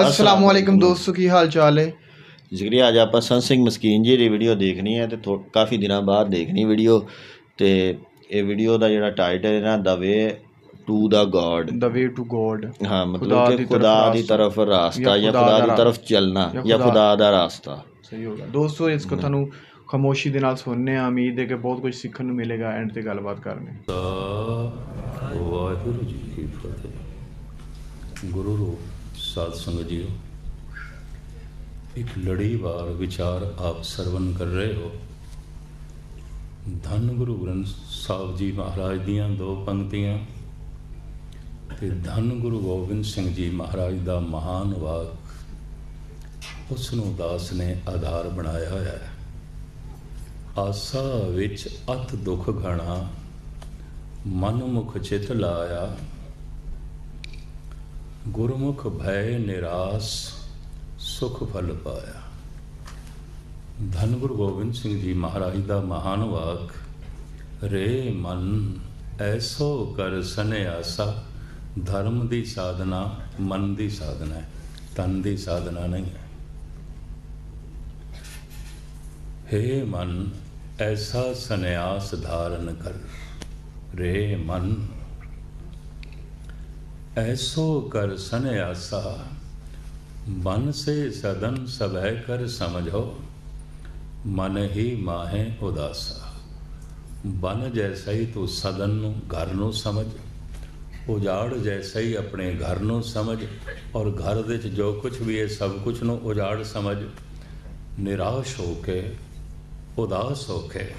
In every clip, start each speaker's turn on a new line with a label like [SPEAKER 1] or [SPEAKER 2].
[SPEAKER 1] ਅਸਲਾਮ ਵਾਲੇਕਮ ਦੋਸਤੋ ਕੀ ਹਾਲ ਚਾਲ ਹੈ?
[SPEAKER 2] ਜ਼ਿਕਰੀ ਅੱਜ ਆਪਾਂ ਸੰਤ ਸਿੰਘ ਮਸਕੀਨ ਜੀ ਦੀ ਵੀਡੀਓ ਦੇਖਣੀ ਹੈ ਤੇ ਕਾਫੀ ਦਿਨਾਂ ਬਾਅਦ ਦੇਖਣੀ ਵੀਡੀਓ ਤੇ ਇਹ ਵੀਡੀਓ ਦਾ ਜਿਹੜਾ ਟਾਈਟਲ ਹੈ ਨਾ the way to the God
[SPEAKER 1] the way to God
[SPEAKER 2] ਹਾਂ
[SPEAKER 1] ਖੁਦਾ
[SPEAKER 2] ਮਤਲਬ
[SPEAKER 1] ਦੀ
[SPEAKER 2] ਕਿ ਖੁਦਾ ਦੀ। ਤਰਫ ਰਾਸਤਾ
[SPEAKER 1] ਜਾਂ ਖੁਦਾ ਦਾ
[SPEAKER 2] ਤਰਫ ਚੱਲਣਾ
[SPEAKER 1] ਜਾਂ ਖੁਦਾ।
[SPEAKER 2] ਦਾ ਰਾਸਤਾ।
[SPEAKER 1] ਸਹੀ ਹੋਗਾ ਦੋਸਤੋ ਇਸ ਕਥਾ ਨੂੰ ਖਾਮੋਸ਼ੀ ਦੇ ਨਾਲ ਸੁਣਨੇ ਆ। ਉਮੀਦ ਹੈ ਕਿ ਬਹੁਤ ਕੁਝ ਸਿੱਖਣ ਨੂੰ ਮਿਲੇਗਾ ਐਂਡ ਤੇ ਗੱਲਬਾਤ ਕਰਨੇ।
[SPEAKER 3] ਵਾਹਿਗੁਰੂ ਜੀ ਕੀ ਫਤਿਹ। ਗੁਰੂ ਰੂਪ ਸਾਧ ਸੰਗਤ ਜੀਓ, ਇੱਕ ਲੜੀਵਾਰ ਵਿਚਾਰ ਆਪ ਸਰਵਨ ਕਰ ਰਹੇ ਹੋ। ਧੰਨ ਗੁਰੂ ਗ੍ਰੰਥ ਸਾਹਿਬ ਜੀ ਮਹਾਰਾਜ ਦੀਆਂ ਦੋ ਪੰਕਤੀਆਂ ਤੇ ਧੰਨ ਗੁਰੂ ਗੋਬਿੰਦ ਸਿੰਘ ਜੀ ਮਹਾਰਾਜ ਦਾ ਮਹਾਨ ਵਾਕ ਉਸ ਨੂੰ ਦਾਸ ਨੇ ਆਧਾਰ ਬਣਾਇਆ ਹੋਇਆ ਹੈ। ਆਸਾ ਵਿੱਚ ਅਤ ਦੁਖ ਘਣਾ ਮਨ ਮੁਖ ਚਿਤ ਲਾਇਆ ਗੁਰਮੁਖ ਭੈ ਨਿਰਾਸ ਸੁਖ ਫਲ ਪਾਇਆ। ਧੰਨ ਗੁਰੂ ਗੋਬਿੰਦ ਸਿੰਘ ਜੀ ਮਹਾਰਾਜ ਦਾ ਮਹਾਨ ਵਾਕ, ਰੇ ਮਨ ਐਸੋ ਕਰ ਸਨਿਆਸਾ ਧਰਮ ਦੀ ਸਾਧਨਾ, ਮਨ ਦੀ ਸਾਧਨਾ ਹੈ, ਤਨ ਦੀ ਸਾਧਨਾ ਨਹੀਂ ਹੈ। ਹੇ ਮਨ ਐਸਾ ਸੰਨਿਆਸ ਧਾਰਨ ਕਰ, ਰੇ ਮਨ ਐਸੋ ਕਰ ਸੰਨਿਆਸਾ, ਮਨ ਸੇ ਸਦਨ ਸਭੈ ਕਰ ਸਮਝੋ, ਮਨ ਹੀ ਮਾਹੇ ਉਦਾਸਾ। ਬਨ ਜੈਸਾ ਹੀ ਤੂੰ ਸਦਨ ਨੂੰ ਘਰ ਨੂੰ ਸਮਝ, ਉਜਾੜ ਜੈਸਾ ਹੀ ਆਪਣੇ ਘਰ ਨੂੰ ਸਮਝ, ਔਰ ਘਰ ਦੇ ਵਿੱਚ ਜੋ ਕੁਝ ਵੀ ਹੈ, ਸਭ ਕੁਝ ਨੂੰ ਉਜਾੜ ਸਮਝ। ਨਿਰਾਸ਼ ਹੋ ਕੇ, ਉਦਾਸ ਹੋ ਕੇ,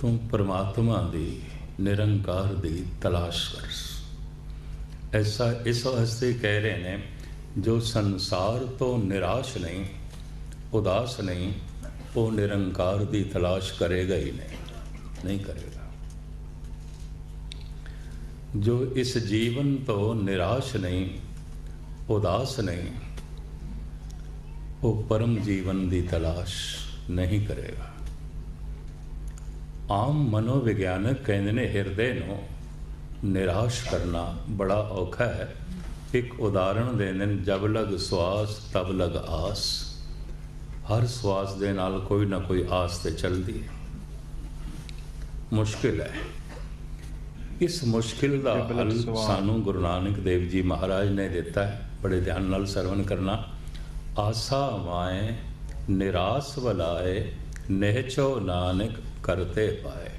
[SPEAKER 3] ਤੂੰ ਪਰਮਾਤਮਾ ਦੀ ਨਿਰੰਕਾਰ ਦੀ ਤਲਾਸ਼ ਕਰ ਐਸਾ, ਇਸ ਵਾਸਤੇ ਕਹਿ ਰਹੇ ਨੇ, ਜੋ ਸੰਸਾਰ ਤੋਂ ਨਿਰਾਸ਼ ਨਹੀਂ, ਉਦਾਸ ਨਹੀਂ, ਉਹ ਨਿਰੰਕਾਰ ਦੀ ਤਲਾਸ਼ ਕਰੇਗਾ ਹੀ ਨਹੀਂ ਨਹੀਂ ਕਰੇਗਾ। ਜੋ ਇਸ ਜੀਵਨ ਤੋਂ ਨਿਰਾਸ਼ ਨਹੀਂ, ਉਦਾਸ ਨਹੀਂ, ਉਹ ਪਰਮ ਜੀਵਨ ਦੀ ਤਲਾਸ਼ ਨਹੀਂ ਕਰੇਗਾ। ਆਮ ਮਨੋਵਿਗਿਆਨਕ ਕਹਿੰਦੇ ਨੇ ਹਿਰਦੇ ਨੂੰ ਨਿਰਾਸ਼ ਕਰਨਾ ਬੜਾ ਔਖਾ ਹੈ। ਇੱਕ ਉਦਾਹਰਣ ਦਿੰਦੇ ਨੇ ਜਬ ਲਗ ਸਵਾਸ ਤਬ ਲਗ ਆਸ। ਹਰ ਸਵਾਸ ਦੇ ਨਾਲ ਕੋਈ ਨਾ ਕੋਈ ਆਸ ਤੇ ਚੱਲਦੀ ਹੈ। ਮੁਸ਼ਕਿਲ ਹੈ। ਇਸ ਮੁਸ਼ਕਿਲ ਦਾ ਹੱਲ। ਸਾਨੂੰ ਗੁਰੂ ਨਾਨਕ ਦੇਵ ਜੀ ਮਹਾਰਾਜ ਨੇ ਦਿੱਤਾ ਹੈ। ਬੜੇ ਧਿਆਨ ਨਾਲ ਸਰਵਨ ਕਰਨਾ। ਆਸਾ ਮਾਏ ਨਿਰਾਸ ਵਲਾਏ ਨਹਿਚੋ ਨਾਨਕ ਕਰਤੇ ਪਾਏ।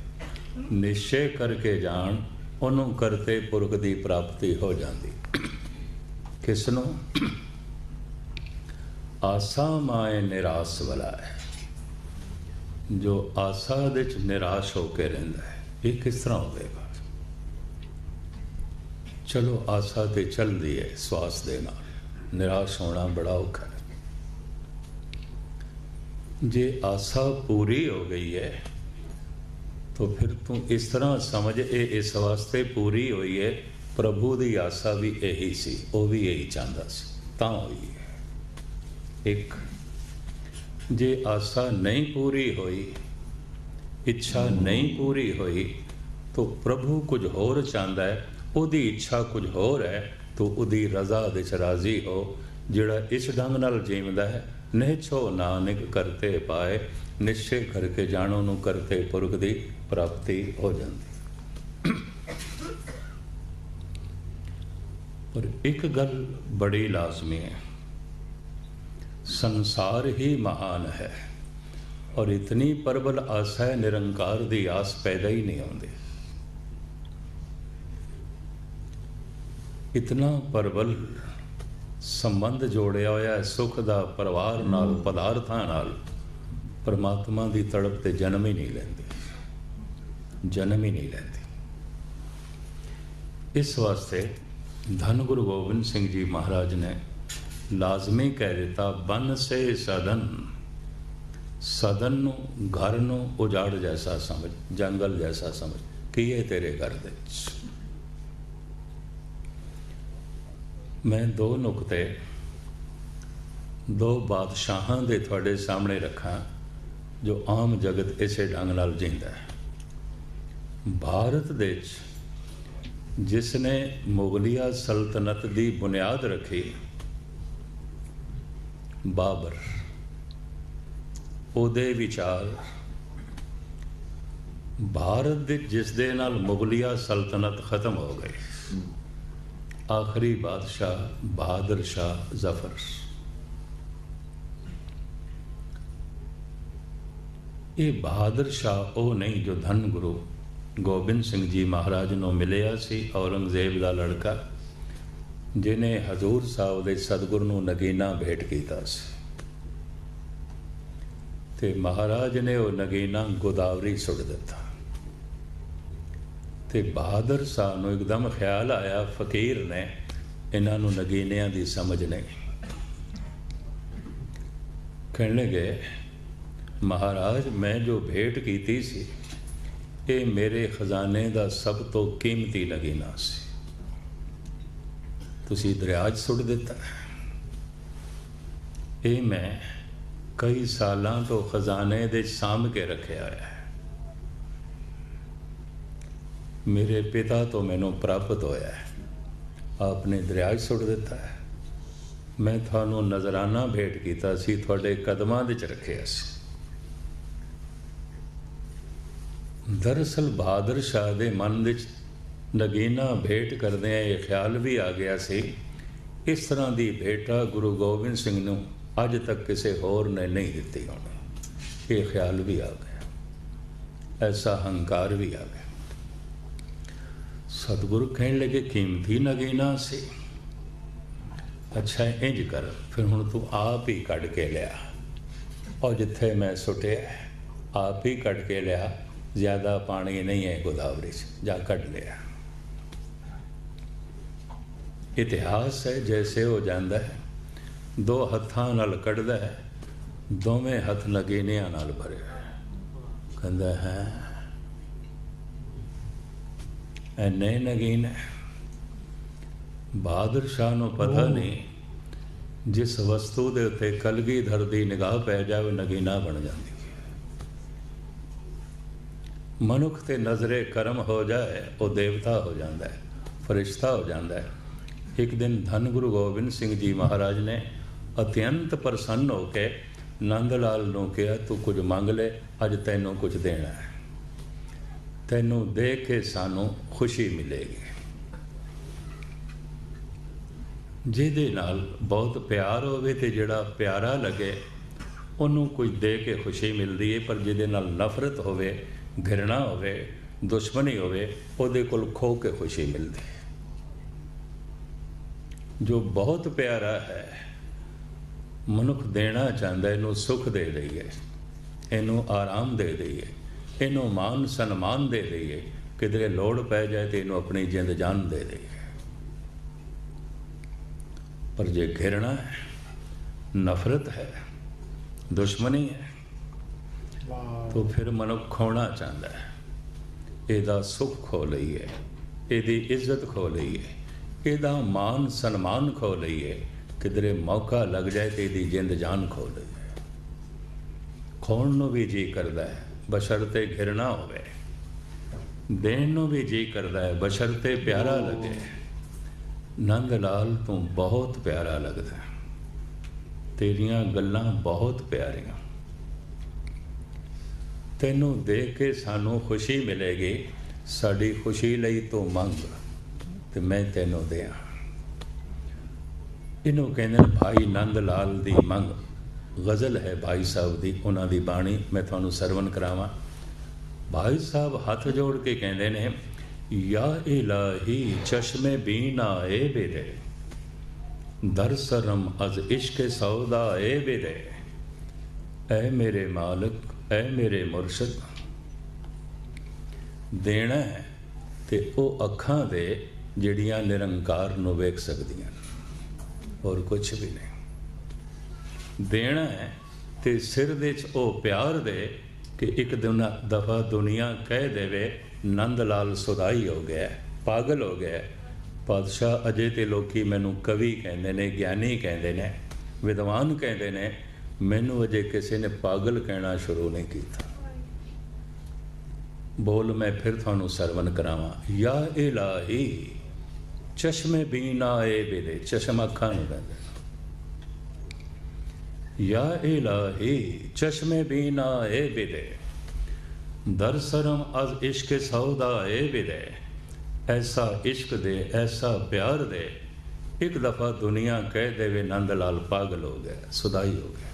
[SPEAKER 3] ਨਿਸ਼ਚੈ ਕਰਕੇ ਜਾਣ, ਉਹਨੂੰ ਕਰਤੇ ਪੁਰਖ ਦੀ ਪ੍ਰਾਪਤੀ ਹੋ ਜਾਂਦੀ। ਕਿਸ ਨੂੰ? ਆਸਾ ਮਾਏ ਨਿਰਾਸ ਵਾਲਾ ਹੈ। ਜੋ ਆਸਾ ਦੇ ਵਿੱਚ ਨਿਰਾਸ਼ ਹੋ ਕੇ ਰਹਿੰਦਾ ਹੈ, ਇਹ ਕਿਸ ਤਰ੍ਹਾਂ ਹੋਵੇਗਾ? ਚਲੋ ਆਸਾ ਤੇ ਚੱਲਦੀ ਹੈ ਸਵਾਸ ਦੇ ਨਾਲ। ਨਿਰਾਸ਼ ਹੋਣਾ ਬੜਾ ਔਖਾ ਹੈ। ਜੇ ਆਸਾ ਪੂਰੀ ਹੋ ਗਈ ਹੈ तो फिर तू इस तरह समझ ਇਹ ਇਸ ਵਾਸਤੇ ਪੂਰੀ ਹੋਈ ਹੈ ਪ੍ਰਭੂ ਦੀ ਆਸਾ ਵੀ ਇਹੀ ਸੀ ਉਹ ਵੀ ਇਹੀ ਚਾਹੁੰਦਾ ਸੀ ਤਾਂ ਹੋਈ ਹੈ ਇੱਕ ਜੇ ਆਸਾ ਨਹੀਂ ਪੂਰੀ ਹੋਈ ਇੱਛਾ ਨਹੀਂ ਪੂਰੀ ਹੋਈ ਤਾਂ ਪ੍ਰਭੂ ਕੁਝ ਹੋਰ ਚਾਹੁੰਦਾ ਹੈ ਉਹਦੀ ਇੱਛਾ ਕੁਝ ਹੋਰ ਹੈ ਤੋ ਉਹਦੀ ਰਜ਼ਾ ਦੇ ਚ ਰਾਜ਼ੀ ਹੋ ਜਿਹੜਾ ਇਸ ਢੰਗ ਨਾਲ ਜੀਵਦਾ ਹੈ ਨਿਹਚੋ ਨਾਨਕ ਕਰਤੇ ਪਾਏ ਨਿਸ਼ਚੈ ਕਰਕੇ ਜਾਣੋ ਨੂੰ ਕਰਤੇ ਪੁਰਖ ਦੀ ਪ੍ਰਾਪਤੀ ਹੋ ਜਾਂਦੀ। ਪਰ ਇੱਕ ਗੱਲ ਬੜੀ ਲਾਜ਼ਮੀ ਹੈ। ਸੰਸਾਰ ਹੀ ਮਹਾਨ ਹੈ ਔਰ ਇਤਨੀ ਪਰਬਲ ਆਸਾ ਹੈ ਨਿਰੰਕਾਰ ਦੀ ਆਸ ਪੈਦਾ ਹੀ ਨਹੀਂ ਹੁੰਦੀ। ਇਤਨਾ ਪਰਬਲ ਸੰਬੰਧ ਜੋੜਿਆ ਹੋਇਆ ਹੈ ਸੁਖ ਦਾ ਪਰਿਵਾਰ ਨਾਲ ਪਦਾਰਥਾਂ ਨਾਲ ਪਰਮਾਤਮਾ ਦੀ ਤੜਪ ਤੇ ਜਨਮ ਹੀ ਨਹੀਂ ਲੈਂਦੇ। ਜਨਮ ਹੀ ਨਹੀਂ ਲੈਂਦੀ। ਇਸ ਵਾਸਤੇ ਧੰਨ ਗੁਰੂ ਗੋਬਿੰਦ ਸਿੰਘ ਜੀ ਮਹਾਰਾਜ ਨੇ ਲਾਜ਼ਮੀ ਕਹਿ ਦਿੱਤਾ, ਬਨ ਸੇ ਸਦਨ ਸਦਨ ਨੂੰ ਘਰ ਨੂੰ ਉਜਾੜ ਜੈਸਾ ਸਮਝ, ਜੰਗਲ ਜੈਸਾ ਸਮਝ। ਕੀ ਹੈ ਤੇਰੇ ਘਰ ਦੇ ਮੈਂ ਦੋ ਨੁਕਤੇ, ਦੋ ਬਾਦਸ਼ਾਹਾਂ ਦੇ ਤੁਹਾਡੇ ਸਾਹਮਣੇ ਰੱਖਾਂ, ਜੋ ਆਮ ਜਗਤ ਇਸੇ ਢੰਗ ਨਾਲ ਜਿੰਦਾ ਹੈ। ਭਾਰਤ ਦੇ ਵਿੱਚ ਜਿਸ ਨੇ ਮੁਗਲਿਆ ਸਲਤਨਤ ਦੀ ਬੁਨਿਆਦ ਰੱਖੀ, ਬਾਬਰ, ਉਹਦੇ ਵਿਚਾਰ ਭਾਰਤ ਦੇ ਜਿਸ ਦੇ ਨਾਲ ਮੁਗਲਿਆ ਸਲਤਨਤ ਖਤਮ ਹੋ ਗਈ। ਆਖਰੀ ਬਾਦਸ਼ਾਹ ਬਹਾਦਰ ਸ਼ਾਹ ਜ਼ਫਰ। ਇਹ ਬਹਾਦਰ ਸ਼ਾਹ ਉਹ ਨਹੀਂ ਜੋ ਧੰਨ ਗੁਰੂ ਗੋਬਿੰਦ ਸਿੰਘ ਜੀ ਮਹਾਰਾਜ ਨੂੰ ਮਿਲਿਆ ਸੀ ਔਰੰਗਜ਼ੇਬ ਦਾ ਲੜਕਾ ਜਿਨੇ ਹਜ਼ੂਰ ਸਾਹਿਬ ਦੇ ਸਤਿਗੁਰ ਨੂੰ ਨਗੀਨਾ ਭੇਟ ਕੀਤਾ ਸੀ। ਤੇ ਮਹਾਰਾਜ ਨੇ ਉਹ ਨਗੀਨਾ ਗੋਦਾਵਰੀ ਸੁੱਟ ਦਿੱਤਾ। ਤੇ ਬਹਾਦਰ ਸਾਹਿਬ ਨੂੰ ਇੱਕਦਮ ਖਿਆਲ ਆਇਆ, ਫਕੀਰ ਨੇ ਇਹਨਾਂ ਨੂੰ ਨਗੀਨਿਆਂ ਦੀ ਸਮਝ ਨਹੀਂ। ਕਹਿਣ ਲੱਗੇ, ਮਹਾਰਾਜ, ਮੈਂ ਜੋ ਭੇਟ ਕੀਤੀ ਸੀ ਇਹ ਮੇਰੇ ਖਜ਼ਾਨੇ ਦਾ ਸਭ ਤੋਂ ਕੀਮਤੀ ਲਗੀਨਾ ਸੀ। ਤੁਸੀਂ ਦਰਿਆ 'ਚ ਸੁੱਟ ਦਿੱਤਾ ਇਹ ਮੈਂ ਕਈ ਸਾਲਾਂ ਤੋਂ ਖਜ਼ਾਨੇ ਦੇ ਸਾਂਭ ਕੇ ਰੱਖਿਆ ਹੋਇਆ ਹੈ। ਮੇਰੇ ਪਿਤਾ ਤੋਂ ਮੈਨੂੰ ਪ੍ਰਾਪਤ ਹੋਇਆ ਹੈ। ਆਪਨੇ ਦਰਿਆ 'ਚ ਸੁੱਟ ਦਿੱਤਾ ਹੈ। ਮੈਂ ਤੁਹਾਨੂੰ ਨਜ਼ਰਾਨਾ ਭੇਟ ਕੀਤਾ ਸੀ, ਤੁਹਾਡੇ ਕਦਮਾਂ ਦੇ ਵਿੱਚ ਰੱਖਿਆ ਸੀ। ਦਰਅਸਲ ਬਹਾਦਰ ਸ਼ਾਹ ਦੇ ਮਨ ਵਿੱਚ ਨਗੀਨਾ ਭੇਟ ਕਰਦੇ ਆ ਇਹ ਖਿਆਲ ਵੀ ਆ ਗਿਆ ਸੀ, ਇਸ ਤਰ੍ਹਾਂ ਦੀ ਭੇਟਾ ਗੁਰੂ ਗੋਬਿੰਦ ਸਿੰਘ ਨੂੰ ਅੱਜ ਤੱਕ ਕਿਸੇ ਹੋਰ ਨੇ ਨਹੀਂ ਦਿੱਤੀ ਹੋਣੀ। ਇਹ ਖਿਆਲ ਵੀ ਆ ਗਿਆ। ਐਸਾ ਹੰਕਾਰ ਵੀ ਆ ਗਿਆ। ਸਤਿਗੁਰੂ ਕਹਿਣ ਲੱਗੇ, ਕੀਮਤੀ ਨਗੀਨਾ ਸੀ। ਅੱਛਾ, ਇੰਜ ਕਰ, ਫਿਰ ਹੁਣ ਤੂੰ ਆਪ ਹੀ ਕੱਢ ਕੇ ਲਿਆ। ਔਰ ਜਿੱਥੇ ਮੈਂ ਸੁੱਟਿਆ, ਆਪ ਹੀ ਕੱਢ ਕੇ ਲਿਆ। ਜ਼ਿਆਦਾ ਪਾਣੀ ਨਹੀਂ ਹੈ ਗੋਦਾਵਰੀ 'ਚ ਜਾ ਕੱਢ ਲਿਆ। ਇਤਿਹਾਸ ਹੈ ਜੈਸੇ ਹੋ ਜਾਂਦਾ ਹੈ ਦੋ ਹੱਥਾਂ ਨਾਲ ਕੱਢਦਾ ਹੈ ਦੋਵੇਂ ਹੱਥ ਨਗੀਨਿਆਂ ਨਾਲ ਭਰੇ। ਕਹਿੰਦਾ ਹੈ ਐਨੇ ਨਗੀਨ ਬਹਾਦਰ ਸ਼ਾਹ ਨੂੰ ਪਤਾ ਨਹੀਂ ਜਿਸ ਵਸਤੂ ਦੇ ਉੱਤੇ ਕਲਗੀਧਰ ਦੀ ਨਿਗਾਹ ਪੈ ਜਾਵੇ ਨਗੀਨਾ ਬਣ ਜਾਂਦੀ ਮਨੁੱਖ ਤੇ ਨਜ਼ਰੇ ਕਰਮ ਹੋ ਜਾਏ, ਉਹ ਦੇਵਤਾ ਹੋ ਜਾਂਦਾ ਹੈ, ਫਰਿਸ਼ਤਾ ਹੋ ਜਾਂਦਾ ਹੈ। ਇੱਕ ਦਿਨ ਧੰਨ ਗੁਰੂ ਗੋਬਿੰਦ ਸਿੰਘ ਜੀ ਮਹਾਰਾਜ ਨੇ ਅਤਿਅੰਤ ਪ੍ਰਸੰਨ ਹੋ ਕੇ ਨੰਦ ਲਾਲ ਨੂੰ ਕਿਹਾ, ਤੂੰ ਕੁਝ ਮੰਗ ਲੈ, ਅੱਜ ਤੈਨੂੰ ਕੁਝ ਦੇਣਾ ਹੈ। ਤੈਨੂੰ ਦੇ ਕੇ ਸਾਨੂੰ ਖੁਸ਼ੀ ਮਿਲੇਗੀ। ਜਿਹਦੇ ਨਾਲ ਬਹੁਤ ਪਿਆਰ ਹੋਵੇ ਤੇ ਜਿਹੜਾ ਪਿਆਰਾ ਲੱਗੇ, ਉਹਨੂੰ ਕੁਝ ਦੇ ਕੇ ਖੁਸ਼ੀ ਮਿਲਦੀ ਹੈ ਪਰ ਜਿਹਦੇ ਨਾਲ ਨਫ਼ਰਤ ਹੋਵੇ ਘਿਰਣਾ ਹੋਵੇ, ਦੁਸ਼ਮਣੀ ਹੋਵੇ, ਉਹਦੇ ਕੋਲ ਖੋ ਕੇ ਖੁਸ਼ੀ ਮਿਲਦੀ ਹੈ। ਜੋ ਬਹੁਤ ਪਿਆਰਾ ਹੈ, ਮਨੁੱਖ ਦੇਣਾ ਚਾਹੁੰਦਾ ਇਹਨੂੰ ਸੁਖ ਦੇ ਦਈਏ ਇਹਨੂੰ ਆਰਾਮ ਦੇ ਦਈਏ ਇਹਨੂੰ ਮਾਨ ਸਨਮਾਨ ਦੇ ਦਈਏ ਕਿਧਰੇ ਲੋੜ ਪੈ ਜਾਏ ਤੇ ਇਹਨੂੰ ਆਪਣੀ ਜਿੰਦ ਜਾਨ ਦੇ ਦਈਏ ਪਰ ਜੇ ਘਿਰਣਾ ਹੈ, ਨਫ਼ਰਤ ਹੈ, ਦੁਸ਼ਮਣੀ ਹੈ ਤੋ ਫਿਰ ਮਨੁੱਖ ਖੋਣਾ ਚਾਹੁੰਦਾ ਹੈ। ਇਹਦਾ ਸੁੱਖ ਖੋ ਲਈਏ ਇਹਦੀ ਇੱਜ਼ਤ ਖੋ ਲਈਏ ਇਹਦਾ ਮਾਨ ਸਨਮਾਨ ਖੋ ਲਈਏ ਕਿਧਰੇ ਮੌਕਾ ਲੱਗ ਜਾਏ ਤੇ ਇਹਦੀ ਜਿੰਦ ਜਾਨ ਖੋ ਲਈਏ ਖੋਣ ਨੂੰ ਵੀ ਜੀ ਕਰਦਾ ਹੈ, ਬਸ਼ਰ 'ਤੇ ਘਿਰਣਾ ਹੋਵੇ। ਦੇਣ ਨੂੰ ਵੀ ਜੀ ਕਰਦਾ ਹੈ, ਬਸ਼ਰ 'ਤੇ ਪਿਆਰਾ ਲੱਗੇ। ਨੰਦ ਲਾਲ, ਤੂੰ ਬਹੁਤ ਪਿਆਰਾ ਲੱਗਦਾ ਤੇਰੀਆਂ ਗੱਲਾਂ ਬਹੁਤ ਪਿਆਰੀਆਂ। ਤੈਨੂੰ ਦੇਖ ਕੇ ਸਾਨੂੰ ਖੁਸ਼ੀ ਮਿਲੇਗੀ, ਸਾਡੀ ਖੁਸ਼ੀ ਲਈ ਤੂੰ ਮੰਗ ਤੇ ਮੈਂ ਤੈਨੂੰ ਦਿਆਂ। ਇਹਨੂੰ ਕਹਿੰਦੇ ਨੇ ਭਾਈ ਨੰਦ ਲਾਲ ਦੀ ਮੰਗ। ਗਜ਼ਲ ਹੈ ਭਾਈ ਸਾਹਿਬ ਦੀ, ਉਹਨਾਂ ਦੀ ਬਾਣੀ, ਮੈਂ ਤੁਹਾਨੂੰ ਸਰਵਨ ਕਰਾਵਾਂ। ਭਾਈ ਸਾਹਿਬ ਹੱਥ ਜੋੜ ਕੇ ਕਹਿੰਦੇ ਨੇ, ਯਾ ਇਲਾਹੀ ਚਸ਼ਮੇ ਬੀਨਾ ਏ ਬਿਰੇ ਦਰਸਰਮ ਅਜ਼ ਇਸ਼ਕ ਸੌਦਾ ਏ ਬਿਰੇ ਐ ਮੇਰੇ ਮਾਲਕ ਐ ਮੇਰੇ ਮੁਰਸ਼ਦ। ਦੇਣਾ ਹੈ ਤੇ ਉਹ ਅੱਖਾਂ ਦੇ ਜਿਹੜੀਆਂ ਨਿਰੰਕਾਰ ਨੂੰ ਵੇਖ ਸਕਦੀਆਂ ਨੇ। ਹੋਰ ਕੁਝ ਵੀ ਨਹੀਂ। ਦੇਣਾ ਹੈ ਤੇ ਸਿਰ ਦੇ ਚ ਉਹ ਪਿਆਰ ਦੇ ਕਿ ਇੱਕ ਦਿਨ ਦਫਾ ਦੁਨੀਆ ਕਹਿ ਦੇਵੇ, ਨੰਦ ਲਾਲ ਸੁਦਾਈ ਹੋ ਗਿਆ, ਪਾਗਲ ਹੋ ਗਿਆ। ਹੈ। ਪਾਤਸ਼ਾਹ ਅਜੇ ਤੇ ਲੋਕੀ ਮੈਨੂੰ ਕਵੀ ਕਹਿੰਦੇ ਨੇ, ਗਿਆਨੀ ਕਹਿੰਦੇ ਨੇ, ਵਿਦਵਾਨ ਕਹਿੰਦੇ ਨੇ ਮੈਨੂੰ ਅਜੇ ਕਿਸੇ ਨੇ ਪਾਗਲ ਕਹਿਣਾ ਸ਼ੁਰੂ ਨਹੀਂ ਕੀਤਾ। ਬੋਲ, ਮੈਂ ਫਿਰ ਤੁਹਾਨੂੰ ਸਰਵਨ ਕਰਾਵਾਂ। ਯਾ ਇਲਾਹੀ, ਚਸ਼ਮੇ ਬੀਨਾ ਏ ਬਿਲੇ, ਚਸ਼ਮਾ ਅੱਖਾਂ ਨੂੰ ਕਹਿੰਦੇ ਯਾ ਇਲਾਹੀ, ਚਸ਼ਮੇ ਬੀਨਾ ਏ ਬਿਲੇ, ਦਰ ਸਰਮ ਅਜ਼ ਇਸ਼ਕ ਸੌਦਾ ਏ ਬਿਲੇ। ਐਸਾ ਇਸ਼ਕ ਦੇ, ਐਸਾ ਪਿਆਰ ਦੇ, ਇੱਕ ਦਫਾ ਦੁਨੀਆ ਕਹਿ ਦੇਵੇ, ਨੰਦ ਲਾਲ ਪਾਗਲ ਹੋ ਗਿਆ, ਸੁਦਾਈ ਹੋ ਗਿਆ।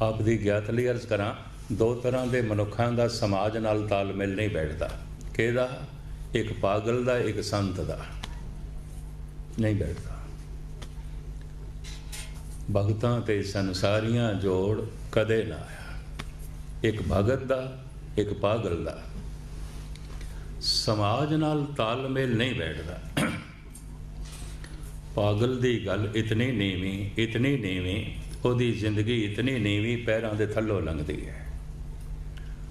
[SPEAKER 3] ਆਪ ਦੀ ਗਿਆਤ ਲਈ ਅਰਜ਼ ਕਰਾਂ, ਦੋ ਤਰ੍ਹਾਂ ਦੇ ਮਨੁੱਖਾਂ ਦਾ ਸਮਾਜ ਨਾਲ ਤਾਲਮੇਲ ਨਹੀਂ ਬੈਠਦਾ। ਕਿਹਦਾ? ਇੱਕ ਪਾਗਲ ਦਾ, ਇੱਕ ਸੰਤ ਦਾ। ਨਹੀਂ ਬੈਠਦਾ। ਭਗਤਾਂ ਤੇ ਸੰਸਾਰੀਆਂ ਜੋੜ ਕਦੇ ਨਾ ਆਇਆ। ਇੱਕ ਭਗਤ ਦਾ, ਇੱਕ ਪਾਗਲ ਦਾ। ਸਮਾਜ ਨਾਲ ਤਾਲਮੇਲ ਨਹੀਂ ਬੈਠਦਾ। ਪਾਗਲ ਦੀ ਗੱਲ ਇਤਨੀ ਨੀਵੀਂ ਇਤਨੀ ਨੀਵੀਂ ਉਹਦੀ ਜ਼ਿੰਦਗੀ ਇਤਨੀ ਨੀਵੀਂ ਪੈਰਾਂ ਦੇ ਥੱਲੋਂ ਲੰਘਦੀ ਹੈ।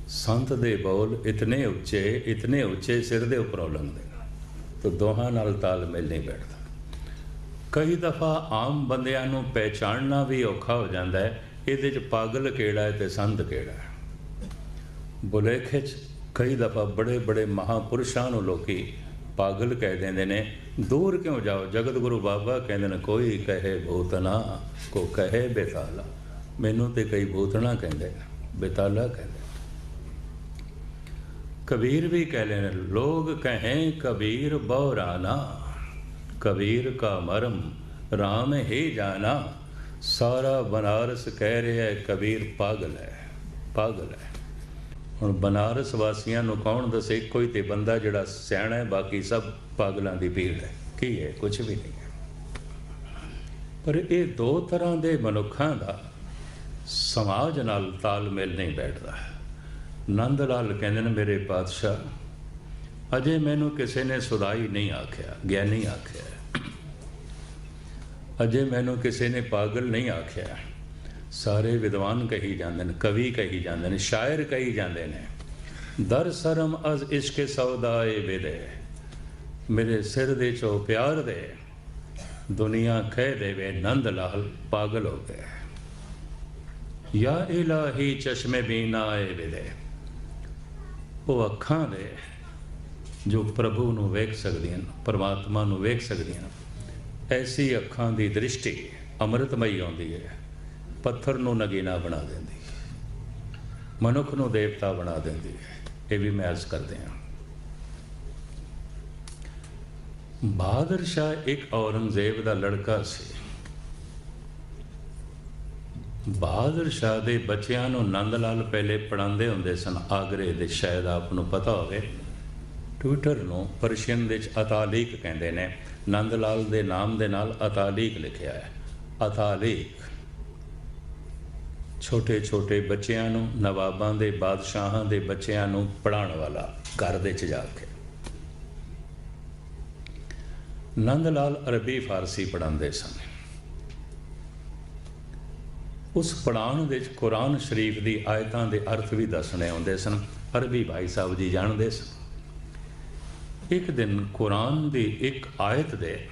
[SPEAKER 3] ਸੰਤ ਦੇ ਬੋਲ ਇਤਨੇ ਉੱਚੇ ਇਤਨੇ ਉੱਚੇ ਸਿਰ ਦੇ ਉੱਪਰੋਂ ਲੰਘਦੇ ਨੇ। ਤਾਂ ਦੋਹਾਂ ਨਾਲ ਤਾਲਮੇਲ ਨਹੀਂ ਬੈਠਦਾ। ਕਈ ਦਫਾ ਆਮ ਬੰਦਿਆਂ ਨੂੰ ਪਹਿਚਾਣਨਾ ਵੀ ਔਖਾ ਹੋ ਜਾਂਦਾ ਹੈ। ਇਹਦੇ 'ਚ ਪਾਗਲ ਕਿਹੜਾ ਹੈ ਤੇ ਸੰਤ ਕਿਹੜਾ ਹੈ? ਬੁਲੇਖੇ 'ਚ ਕਈ ਦਫਾ ਬੜੇ ਬੜੇ ਮਹਾਪੁਰਸ਼ਾਂ ਨੂੰ ਲੋਕੀ ਪਾਗਲ ਕਹਿ ਦਿੰਦੇ ਨੇ, ਦੂਰ ਕਿਉਂ ਜਾਓ? ਜਗਤ ਗੁਰੂ ਬਾਬਾ ਕਹਿੰਦੇ ਨੇ, ਕੋਈ ਕਹੇ ਭੂਤਨਾ ਕੋ ਕਹੇ ਬੇਤਾਲਾ। ਮੈਨੂੰ ਤੇ ਕਈ ਭੂਤਨਾ ਕਹਿੰਦੇ, ਬੇਤਾਲਾ ਕਹਿੰਦੇ। ਕਬੀਰ ਵੀ ਕਹਿ ਲੈਣ ਲੋਗ ਕਹੇ ਕਬੀਰ ਬੌਰਾਨਾ ਕਬੀਰ ਕਾ ਮਰਮ ਰਾਮ ਹੀ ਜਾਣਾ। ਸਾਰਾ ਬਨਾਰਸ ਕਹਿ ਰਿਹਾ ਕਬੀਰ ਪਾਗਲ ਹੈ ਪਾਗਲ ਹੈ। ਹੁਣ ਬਨਾਰਸ ਵਾਸੀਆਂ ਨੂੰ ਕੌਣ ਦੱਸੇ? ਕੋਈ ਤੇ ਬੰਦਾ ਜਿਹੜਾ ਸਿਆਣਾ ਹੈ, ਬਾਕੀ ਸਭ ਪਾਗਲਾਂ ਦੀ ਭੀੜ ਹੈ। ਕੀ ਹੈ? ਕੁਝ ਵੀ ਨਹੀਂ ਹੈ। ਪਰ ਇਹ ਦੋ ਤਰ੍ਹਾਂ ਦੇ ਮਨੁੱਖਾਂ ਦਾ ਸਮਾਜ ਨਾਲ ਤਾਲਮੇਲ ਨਹੀਂ ਬੈਠਦਾ। ਨੰਦ ਲਾਲ ਕਹਿੰਦੇ ਨੇ, ਮੇਰੇ ਪਾਤਸ਼ਾਹ, ਅਜੇ ਮੈਨੂੰ ਕਿਸੇ ਨੇ ਸੁਦਾਈ ਨਹੀਂ ਆਖਿਆ, ਗਿਆਨੀ ਆਖਿਆ। ਅਜੇ ਮੈਨੂੰ ਕਿਸੇ ਨੇ ਪਾਗਲ ਨਹੀਂ ਆਖਿਆ। ਸਾਰੇ ਵਿਦਵਾਨ ਕਹੀ ਜਾਂਦੇ ਨੇ, ਕਵੀ ਕਹੀ ਜਾਂਦੇ ਨੇ, ਸ਼ਾਇਰ ਕਹੀ ਜਾਂਦੇ ਨੇ, ਦਰ ਸਰਮ ਅਜ਼ ਇਸ਼ਕ ਸੌਦਾਏ ਵਿਦੇ, ਮੇਰੇ ਸਿਰ ਦੇ ਚੋ ਪਿਆਰ ਦੇ, ਦੁਨੀਆ ਕਹਿ ਦੇਵੇ ਨੰਦ ਲਾਲ ਪਾਗਲ ਹੋ ਗਿਆ ਯਾ ਇਲਾਹੀ ਚਸ਼ਮੇ ਬੀਨਾ ਆਏ ਵਿਦੇ, ਉਹ ਅੱਖਾਂ ਦੇ ਜੋ ਪ੍ਰਭੂ ਨੂੰ ਵੇਖ ਸਕਦੀਆਂ ਨੇ, ਪਰਮਾਤਮਾ ਨੂੰ ਵੇਖ ਸਕਦੀਆਂ ਹਨ ਐਸੀ ਅੱਖਾਂ ਦੀ ਦ੍ਰਿਸ਼ਟੀ ਅੰਮ੍ਰਿਤਮਈ ਆਉਂਦੀ ਹੈ। ਪੱਥਰ ਨੂੰ ਨਗੀਨਾ ਬਣਾ ਦਿੰਦੀ ਹੈ। ਮਨੁੱਖ ਨੂੰ ਦੇਵਤਾ ਬਣਾ ਦਿੰਦੀ ਹੈ। ਇਹ ਵੀ ਮੈਂ ਅਰਜ਼ ਕਰਦੇ ਹਾਂ। ਬਹਾਦਰ ਸ਼ਾਹ ਇੱਕ ਔਰੰਗਜ਼ੇਬ ਦਾ ਲੜਕਾ ਸੀ। ਬਹਾਦਰ ਸ਼ਾਹ ਦੇ ਬੱਚਿਆਂ ਨੂੰ ਨੰਦ ਲਾਲ ਪਹਿਲੇ ਪੜਾਉਂਦੇ ਹੁੰਦੇ ਸਨ। ਆਗਰੇ ਦੇ ਸ਼ਾਇਦ ਆਪ ਨੂੰ ਪਤਾ ਹੋਵੇ, ਟਵਿੱਟਰ ਨੂੰ ਪਰਸ਼ੀਅਨ ਵਿੱਚ ਅਤਾਲੀਕ ਕਹਿੰਦੇ ਨੇ। ਨੰਦ ਲਾਲ ਦੇ ਨਾਮ ਦੇ ਨਾਲ ਅਤਾਲੀਕ ਲਿਖਿਆ ਹੈ। ਅਤਾਲੀਕ। ਛੋਟੇ ਛੋਟੇ ਬੱਚਿਆਂ ਨੂੰ, ਨਵਾਬਾਂ ਦੇ ਬਾਦਸ਼ਾਹਾਂ ਦੇ ਬੱਚਿਆਂ ਨੂੰ ਪੜਾਉਣ ਵਾਲਾ ਘਰ ਦੇ ਚ ਜਾ ਕੇ। ਨੰਦ ਲਾਲ ਅਰਬੀ ਫਾਰਸੀ ਪੜਾਉਂਦੇ ਸਨ। ਉਸ ਪੜਾਉਣ ਵਿੱਚ ਕੁਰਾਨ ਸ਼ਰੀਫ ਦੀ ਆਇਤਾਂ ਦੇ ਅਰਥ ਵੀ ਦੱਸਣੇ ਹੁੰਦੇ ਸਨ। ਅਰਬੀ ਭਾਈ ਸਾਹਿਬ ਜੀ ਜਾਣਦੇ ਸਨ। ਇੱਕ ਦਿਨ ਕੁਰਾਨ ਦੀ ਇੱਕ ਆਇਤ ਦੇ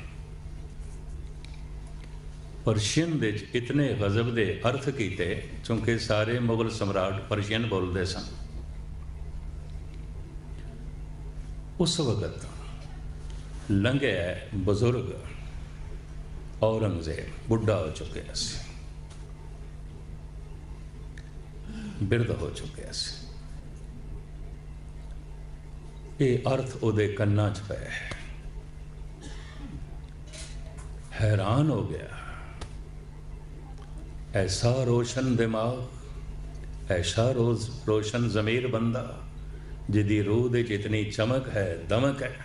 [SPEAKER 3] ਪਰਸ਼ੀਅਨ ਦੇ ਵਿੱਚ ਇਤਨੇ ਗਜ਼ਬ ਦੇ ਅਰਥ ਕੀਤੇ ਕਿਉਂਕਿ ਸਾਰੇ ਮੁਗਲ ਸਮਰਾਟ ਪਰਸ਼ੀਅਨ ਬੋਲਦੇ ਸਨ। ਉਸ ਵਕਤ ਲੰਘਿਆ ਬਜ਼ੁਰਗ ਔਰੰਗਜ਼ੇਬ ਬੁੱਢਾ ਹੋ ਚੁੱਕਿਆ ਸੀ। ਬਿਰਧ ਹੋ ਚੁੱਕਿਆ ਸੀ। ਇਹ ਅਰਥ ਉਹਦੇ ਕੰਨਾਂ 'ਚ ਪਿਆ ਹੈਰਾਨ ਹੋ ਗਿਆ। ਐਸਾ ਰੋਸ਼ਨ ਦਿਮਾਗ ਐਸਾ ਰੋਜ਼ ਰੋਸ਼ਨ ਜ਼ਮੀਰ ਬੰਦਾ ਜਿਹਦੀ ਰੂਹ ਦੇ 'ਚ ਚਮਕ ਹੈ ਦਮਕ ਹੈ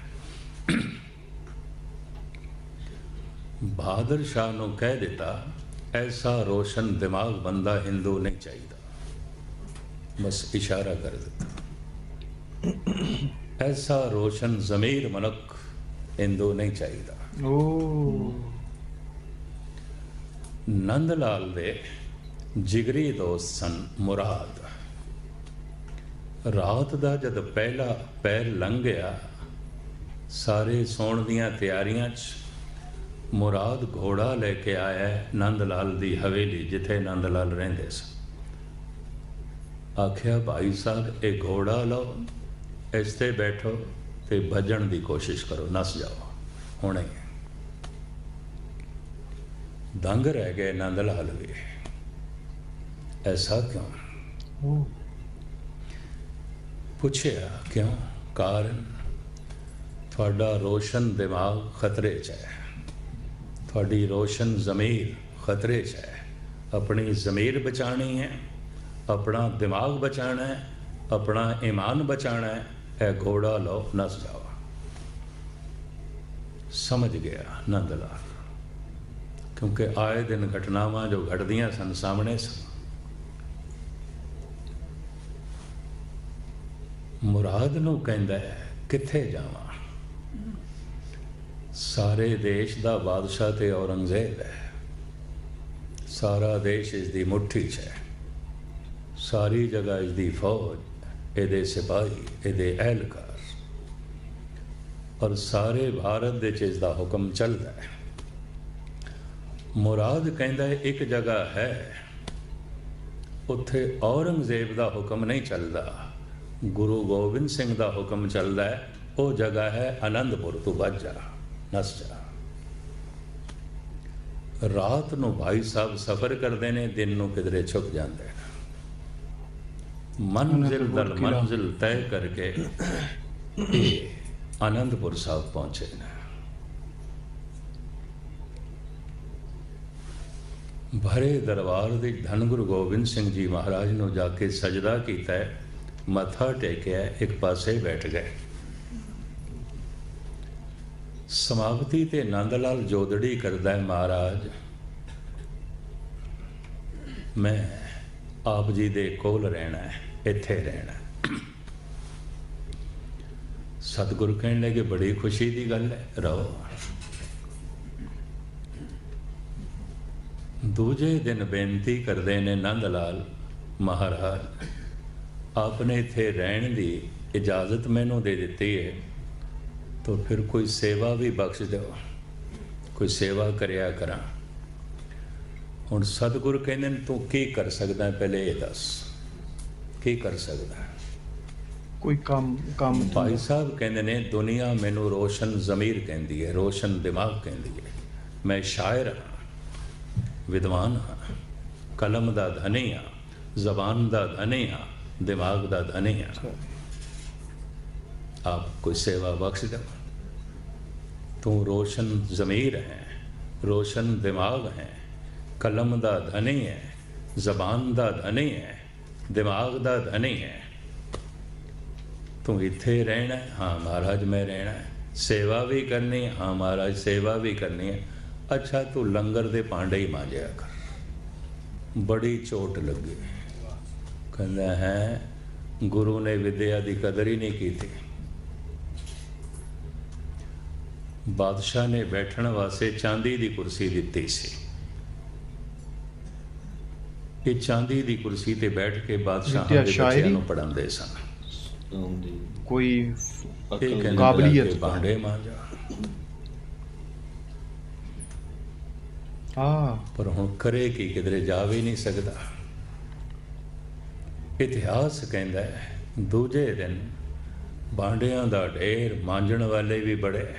[SPEAKER 3] ਬਹਾਦਰ ਸ਼ਾਹ ਨੂੰ ਕਹਿ ਦਿੱਤਾ ਐਸਾ ਰੋਸ਼ਨ ਦਿਮਾਗ ਬੰਦਾ ਹਿੰਦੂ ਨਹੀਂ ਚਾਹੀਦਾ ਬਸ ਇਸ਼ਾਰਾ ਕਰ ਦਿੱਤਾ ਐਸਾ ਰੋਸ਼ਨ ਜ਼ਮੀਰ ਮਨੁੱਖ ਹਿੰਦੂ ਨਹੀਂ ਚਾਹੀਦਾ
[SPEAKER 1] ਓ
[SPEAKER 3] ਨੰਦ ਲਾਲ ਦੇ ਜਿਗਰੀ ਦੋਸਤ ਸਨ ਮੁਰਾਦ। ਰਾਤ ਦਾ ਜਦ ਪਹਿਲਾ ਪੈਰ ਲੰਘ ਗਿਆ ਸਾਰੇ ਸੌਣ ਦੀਆਂ ਤਿਆਰੀਆਂ 'ਚ ਮੁਰਾਦ ਘੋੜਾ ਲੈ ਕੇ ਆਇਆ ਨੰਦ ਲਾਲ ਦੀ ਹਵੇਲੀ, ਜਿੱਥੇ ਨੰਦ ਲਾਲ ਰਹਿੰਦੇ ਸਨ। ਆਖਿਆ, ਭਾਈ ਸਾਹਿਬ, ਇਹ ਘੋੜਾ ਲਓ, ਇਸ ਤੇ ਬੈਠੋ ਤੇ ਭਜਣ ਦੀ ਕੋਸ਼ਿਸ਼ ਕਰੋ, ਨਸ ਜਾਓ। ਹੁਣੇ। ਦੰਗ ਰਹਿ ਗਏ ਨੰਦ ਲਾਲ ਵੀ। ਐਸਾ ਕਿਉਂ? ਪੁੱਛਿਆ ਕਿਉਂ? ਕਾਰਨ? ਤੁਹਾਡਾ ਰੋਸ਼ਨ ਦਿਮਾਗ ਖਤਰੇ 'ਚ ਹੈ। ਤੁਹਾਡੀ ਰੋਸ਼ਨ ਜ਼ਮੀਰ ਖਤਰੇ 'ਚ ਹੈ। ਆਪਣੀ ਜ਼ਮੀਰ ਬਚਾਣੀ ਹੈ, ਆਪਣਾ ਦਿਮਾਗ ਬਚਾਣਾ ਹੈ, ਆਪਣਾ ਈਮਾਨ ਬਚਾਣਾ ਹੈ, ਇਹ ਘੋੜਾ ਲਓ, ਨਸ ਜਾਓ। ਸਮਝ ਗਿਆ ਨੰਦ ਲਾਲ। ਕਿਉਂਕਿ ਆਏ ਦਿਨ ਘਟਨਾਵਾਂ ਜੋ ਘਟਦੀਆਂ ਸਨ, ਸਾਹਮਣੇ ਸਨ। ਮੁਰਾਦ ਨੂੰ ਕਹਿੰਦਾ ਹੈ, ਕਿੱਥੇ ਜਾਵਾਂ? ਸਾਰੇ ਦੇਸ਼ ਦਾ ਬਾਦਸ਼ਾਹ ਤੇ ਔਰੰਗਜ਼ੇਬ ਹੈ। ਸਾਰਾ ਦੇਸ਼ ਇਸ ਦੀ ਮੁੱਠੀ 'ਚ ਹੈ। ਸਾਰੀ ਜਗ੍ਹਾ ਇਸ ਦੀ ਫੌਜ, ਇਹਦੇ ਸਿਪਾਹੀ, ਇਹਦੇ ਅਹਿਲਕਾਰ। ਔਰ ਸਾਰੇ ਭਾਰਤ ਦੇ 'ਚ ਇਸ ਦਾ ਹੁਕਮ ਚੱਲਦਾ ਹੈ। ਮੁਰਾਦ ਕਹਿੰਦਾ ਹੈ ਇੱਕ ਜਗ੍ਹਾ ਹੈ। ਉੱਥੇ ਔਰੰਗਜ਼ੇਬ ਦਾ ਹੁਕਮ ਨਹੀਂ ਚੱਲਦਾ। ਗੁਰੂ ਗੋਬਿੰਦ ਸਿੰਘ ਦਾ ਹੁਕਮ ਚੱਲਦਾ ਹੈ ਉਹ ਜਗ੍ਹਾ ਹੈ ਆਨੰਦਪੁਰ ਤੋਂ ਵੱਜ ਜਾ ਨਸ ਜਾ। ਰਾਤ ਨੂੰ ਭਾਈ ਸਾਹਿਬ ਸਫ਼ਰ ਕਰਦੇ ਨੇ ਦਿਨ ਨੂੰ ਕਿਧਰੇ ਛੁਪ ਜਾਂਦੇ ਨੇ। ਮੰਜ਼ਿਲ ਦਰ ਮੰਜ਼ਿਲ ਤੈਅ ਕਰਕੇ ਆਨੰਦਪੁਰ ਸਾਹਿਬ ਪਹੁੰਚੇ ਨੇ। ਭਰੇ ਦਰਬਾਰ ਦੇ ਧੰਨ ਗੁਰੂ ਗੋਬਿੰਦ ਸਿੰਘ ਜੀ ਮਹਾਰਾਜ ਨੂੰ ਜਾ ਕੇ ਸਜਦਾ ਕੀਤਾ ਮੱਥਾ ਟੇਕਿਆ ਇੱਕ ਪਾਸੇ ਬੈਠ ਗਏ। ਸਮਾਪਤੀ ਤੇ ਨੰਦ ਲਾਲ ਜੋਦੜੀ ਕਰਦਾ ਹੈ ਮਹਾਰਾਜ। ਮੈਂ ਆਪ ਜੀ ਦੇ ਕੋਲ ਰਹਿਣਾ ਹੈ, ਇੱਥੇ ਰਹਿਣਾ ਸਤਿਗੁਰੂ ਕਹਿਣ ਲੱਗੇ ਬੜੀ ਖੁਸ਼ੀ ਦੀ ਗੱਲ ਹੈ, ਰਹੋ। ਦੂਜੇ ਦਿਨ ਬੇਨਤੀ ਕਰਦੇ ਨੇ ਨੰਦ ਲਾਲ ਮਹਾਰਾਜ ਆਪਨੇ ਇੱਥੇ ਰਹਿਣ ਦੀ ਇਜਾਜ਼ਤ ਮੈਨੂੰ ਦੇ ਦਿੱਤੀ ਹੈ ਤਾਂ ਫਿਰ ਕੋਈ ਸੇਵਾ ਵੀ ਬਖਸ਼ ਦਿਓ ਕੋਈ ਸੇਵਾ ਕਰਿਆ ਕਰਾਂ। ਹੁਣ ਸਤਿਗੁਰ ਕਹਿੰਦੇ ਨੇ ਤੂੰ ਕੀ ਕਰ ਸਕਦਾ ਪਹਿਲੇ ਇਹ ਦੱਸ ਕੀ ਕਰ ਸਕਦਾ?
[SPEAKER 1] ਕੋਈ ਕੰਮ ਕੰਮ
[SPEAKER 3] ਭਾਈ ਸਾਹਿਬ ਕਹਿੰਦੇ ਨੇ ਦੁਨੀਆ ਮੈਨੂੰ ਰੋਸ਼ਨ ਜ਼ਮੀਰ ਕਹਿੰਦੀ ਹੈ ਰੋਸ਼ਨ ਦਿਮਾਗ ਕਹਿੰਦੀ ਹੈ। ਮੈਂ ਸ਼ਾਇਰ ਹਾਂ। ਵਿਦਵਾਨ ਹਾਂ ਕਲਮ ਦਾ ਧਨੀ ਹਾਂ ਜ਼ਬਾਨ ਦਾ ਧਨੀ ਹਾਂ ਦਿਮਾਗ ਦਾ ਧਨੀ ਹਾਂ ਆਪ ਕੋਈ ਸੇਵਾ ਬਖਸ਼ ਦਿਓ ਤੂੰ ਰੋਸ਼ਨ ਜ਼ਮੀਰ ਹੈ ਰੋਸ਼ਨ ਦਿਮਾਗ ਹੈ ਕਲਮ ਦਾ ਧਨੀ ਹੈ ਜ਼ਬਾਨ ਦਾ ਧਨੀ ਹੈ ਦਿਮਾਗ ਦਾ ਧਨੀ ਹੈ ਤੂੰ ਇੱਥੇ ਰਹਿਣਾ ਹੈ? ਹਾਂ ਮਹਾਰਾਜ ਮੈਂ ਰਹਿਣਾ ਹੈ। ਸੇਵਾ ਵੀ ਕਰਨੀ ਹੈ? ਹਾਂ ਮਹਾਰਾਜ ਸੇਵਾ ਵੀ ਕਰਨੀ ਹੈ ਅੱਛਾ ਤੂੰ ਲੰਗਰ ਦੇ ਭਾਂਡੇ ਹੀ ਮਾਂਜਿਆ ਕਰ। ਬੜੀ ਚੋਟ ਲੱਗੀ। ਕਹਿੰਦਾ ਹੈ ਗੁਰੂ ਨੇ ਵਿਦਿਆ ਦੀ ਕਦਰ ਹੀ ਨਹੀਂ ਕੀਤੀ। ਬਾਦਸ਼ਾਹ ਨੇ ਬੈਠਣ ਵਾਸਤੇ ਚਾਂਦੀ ਦੀ ਕੁਰਸੀ ਦਿੱਤੀ ਸੀ। ਇਹ ਚਾਂਦੀ ਦੀ ਕੁਰਸੀ ਤੇ ਬੈਠ ਕੇ ਬਾਦਸ਼ਾਹਾਂ ਦੇ ਬੱਚਿਆਂ
[SPEAKER 1] ਸ਼ਾਇਰੀ?
[SPEAKER 3] ਨੂੰ ਪੜਾਉਂਦੇ ਸਨ।
[SPEAKER 1] ਕੋਈ ਕਾਬਲੀਅਤ।
[SPEAKER 3] ਭਾਂਡੇ ਮਾਂਜਾ।
[SPEAKER 1] ਹਾਂ।
[SPEAKER 3] ਪਰ ਹੁਣ ਕਰੇ ਕੀ, ਕਿਧਰੇ ਜਾ ਵੀ ਨਹੀਂ ਸਕਦਾ। ਇਤਿਹਾਸ ਕਹਿੰਦਾ ਹੈ, ਦੂਜੇ ਦਿਨ ਬਾਂਡਿਆਂ ਦਾ ਢੇਰ ਮਾਂਜਣ ਵਾਲੇ ਵੀ ਬੜੇ।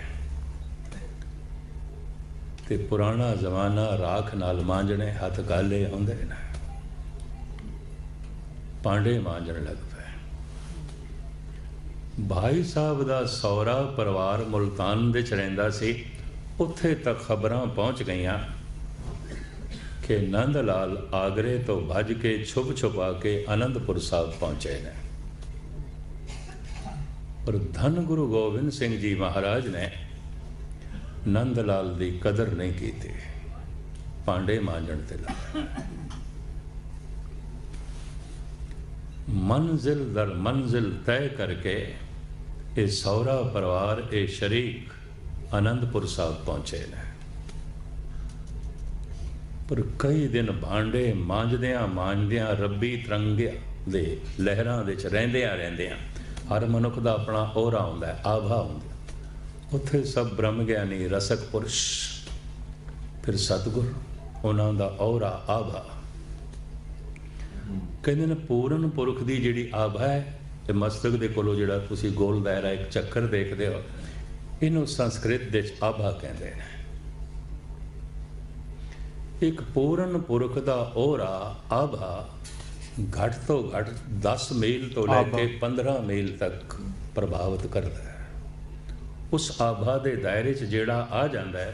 [SPEAKER 3] ਤੇ ਪੁਰਾਣਾ ਜ਼ਮਾਨਾ ਰਾਖ ਨਾਲ ਮਾਂਜਣੇ ਹੱਥ ਗਾਲੇ ਹੁੰਦੇ ਨੇ। ਪਾਂਡੇ ਮਾਂਜਣ ਲੱਗ ਪਏ। ਭਾਈ ਸਾਹਿਬ ਦਾ ਸੌਰਾ ਪਰਿਵਾਰ ਮੁਲਤਾਨ ਵਿੱਚ ਰਹਿੰਦਾ ਸੀ। ਉੱਥੇ ਤੱਕ ਖਬਰਾਂ ਪਹੁੰਚ ਗਈਆਂ। ਕਿ ਨੰਦ ਲਾਲ ਆਗਰੇ ਤੋਂ ਭੱਜ ਕੇ ਛੁਪ ਛੁਪਾ ਕੇ ਆਨੰਦਪੁਰ ਸਾਹਿਬ ਪਹੁੰਚੇ ਨੇ। ਪਰ ਧੰਨ ਗੁਰੂ ਗੋਬਿੰਦ ਸਿੰਘ ਜੀ ਮਹਾਰਾਜ ਨੇ ਨੰਦ ਲਾਲ ਦੀ ਕਦਰ ਨਹੀਂ ਕੀਤੀ। ਪਾਂਡੇ ਮਾਂਜਣ ਤੇ ਲਾ ਮੰਜ਼ਿਲ ਦਰ ਮੰਜ਼ਿਲ ਤੈਅ ਕਰਕੇ ਇਹ ਸੌਰਾ ਪਰਿਵਾਰ, ਇਹ ਸ਼ਰੀਕ ਆਨੰਦਪੁਰ ਸਾਹਿਬ ਪਹੁੰਚੇ ਨੇ। ਪਰ ਕਈ ਦਿਨ ਭਾਂਡੇ ਮਾਂਜਦਿਆਂ ਮਾਂਜਦਿਆਂ ਰੱਬੀ ਤਰੰਗਿਆਂ ਦੇ ਲਹਿਰਾਂ ਦੇ ਚ ਰਹਿੰਦਿਆਂ ਰਹਿੰਦਿਆਂ ਹਰ ਮਨੁੱਖ ਦਾ ਆਪਣਾ ਔਰਾ ਹੁੰਦਾ ਹੈ, ਆਭਾ ਹੁੰਦਾ ਉੱਥੇ ਸਭ ਬ੍ਰਹਮ ਗਿਆਨੀ ਰਸਕ ਪੁਰਸ਼, ਫਿਰ ਸਤਿਗੁਰ, ਉਹਨਾਂ ਦਾ ਔਰਾ ਆਭਾ। ਕਹਿੰਦੇ ਨੇ ਪੂਰਨ ਪੁਰਖ ਦੀ ਜਿਹੜੀ ਆਭਾ ਹੈ ਇਹ ਮਸਤਕ ਦੇ ਕੋਲੋਂ ਜਿਹੜਾ ਤੁਸੀਂ ਗੋਲ ਦਾਇਰਾ ਇੱਕ ਚੱਕਰ ਦੇਖਦੇ ਹੋ, ਇਹਨੂੰ ਸੰਸਕ੍ਰਿਤ ਵਿੱਚ ਆਭਾ ਕਹਿੰਦੇ ਨੇ। ਇੱਕ ਪੂਰਨ ਪੁਰਖ ਦਾ ਔਰਾ ਆਭਾ ਘੱਟ ਤੋਂ ਘੱਟ 10 ਮੀਲ ਤੋਂ ਲੈ। ਕੇ 15 ਮੀਲ ਤੱਕ ਪ੍ਰਭਾਵਿਤ ਕਰਦਾ ਹੈ ਉਸ ਆਭਾ ਦੇ ਦਾਇਰੇ 'ਚ ਜਿਹੜਾ ਆ ਜਾਂਦਾ ਹੈ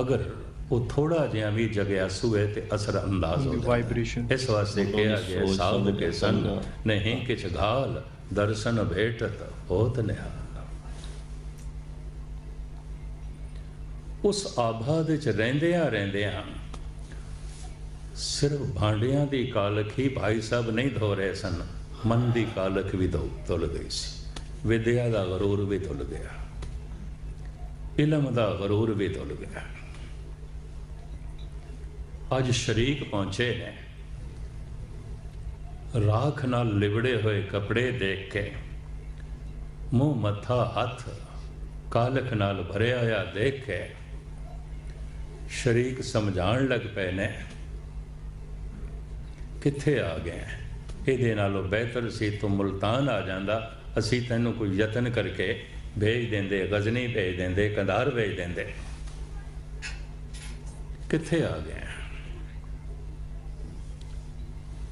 [SPEAKER 3] ਅਗਰ ਉਹ ਥੋੜਾ ਜਿਹਾ ਵੀ ਜਗਿਆਸੂ ਹੈ ਤੇ ਅਸਰ ਅੰਦਾਜ਼ ਹੋ।
[SPEAKER 1] ਵਾਈਬ੍ਰੇਸ਼ਨ
[SPEAKER 3] ਇਸ ਵਾਸਤੇ ਕਿਹਾ ਗਿਆ ਸਾਧ ਕੇ ਸੰਗ
[SPEAKER 2] ਸੰਗ।
[SPEAKER 3] ਨਹੀਂ ਕਿਛ ਘਾਲ ਦਰਸ਼ਨ ਭੇਟਤ ਹੋਤ ਨਿਹਾਲ ਉਸ ਆਭਾ ਦੇ ਚ ਰਹਿੰਦਿਆਂ ਰਹਿੰਦਿਆਂ ਸਿਰਫ ਭਾਂਡਿਆਂ ਦੀ ਕਾਲਖ ਹੀ ਭਾਈ ਸਾਹਿਬ ਨਹੀਂ ਧੋ ਰਹੇ ਸਨ। ਮਨ ਦੀ ਕਾਲਖ ਵੀ ਧੋ ਧੁੱਲ ਗਈ ਸੀ। ਵਿਦਿਆ ਦਾ ਗਰੂਰ ਵੀ ਧੁੱਲ ਗਿਆ। ਇਲਮ ਦਾ ਗਰੂਰ ਵੀ ਧੁੱਲ ਗਿਆ। ਅੱਜ ਸ਼ਰੀਕ ਪਹੁੰਚੇ ਨੇ। ਰਾਖ ਨਾਲ ਲਿਬੜੇ ਹੋਏ ਕੱਪੜੇ ਦੇਖ ਕੇ ਮੂੰਹ ਮੱਥਾ ਹੱਥ ਕਾਲਖ ਨਾਲ ਭਰਿਆ ਹੋਇਆ ਦੇਖ ਕੇ ਸ਼ਰੀਕ ਸਮਝਾਣ ਲੱਗ ਪਏ ਨੇ। ਕਿੱਥੇ ਆ ਗਏ? ਇਹਦੇ ਨਾਲੋਂ ਬਿਹਤਰ ਸੀ ਤੂੰ ਮੁਲਤਾਨ ਆ ਜਾਂਦਾ। ਅਸੀਂ ਤੈਨੂੰ ਕੋਈ ਯਤਨ ਕਰਕੇ ਭੇਜ ਦਿੰਦੇ, ਗਜ਼ਨੀ ਭੇਜ ਦਿੰਦੇ, ਕੰਧਾਰ ਭੇਜ ਦਿੰਦੇ। ਕਿੱਥੇ ਆ ਗਏ?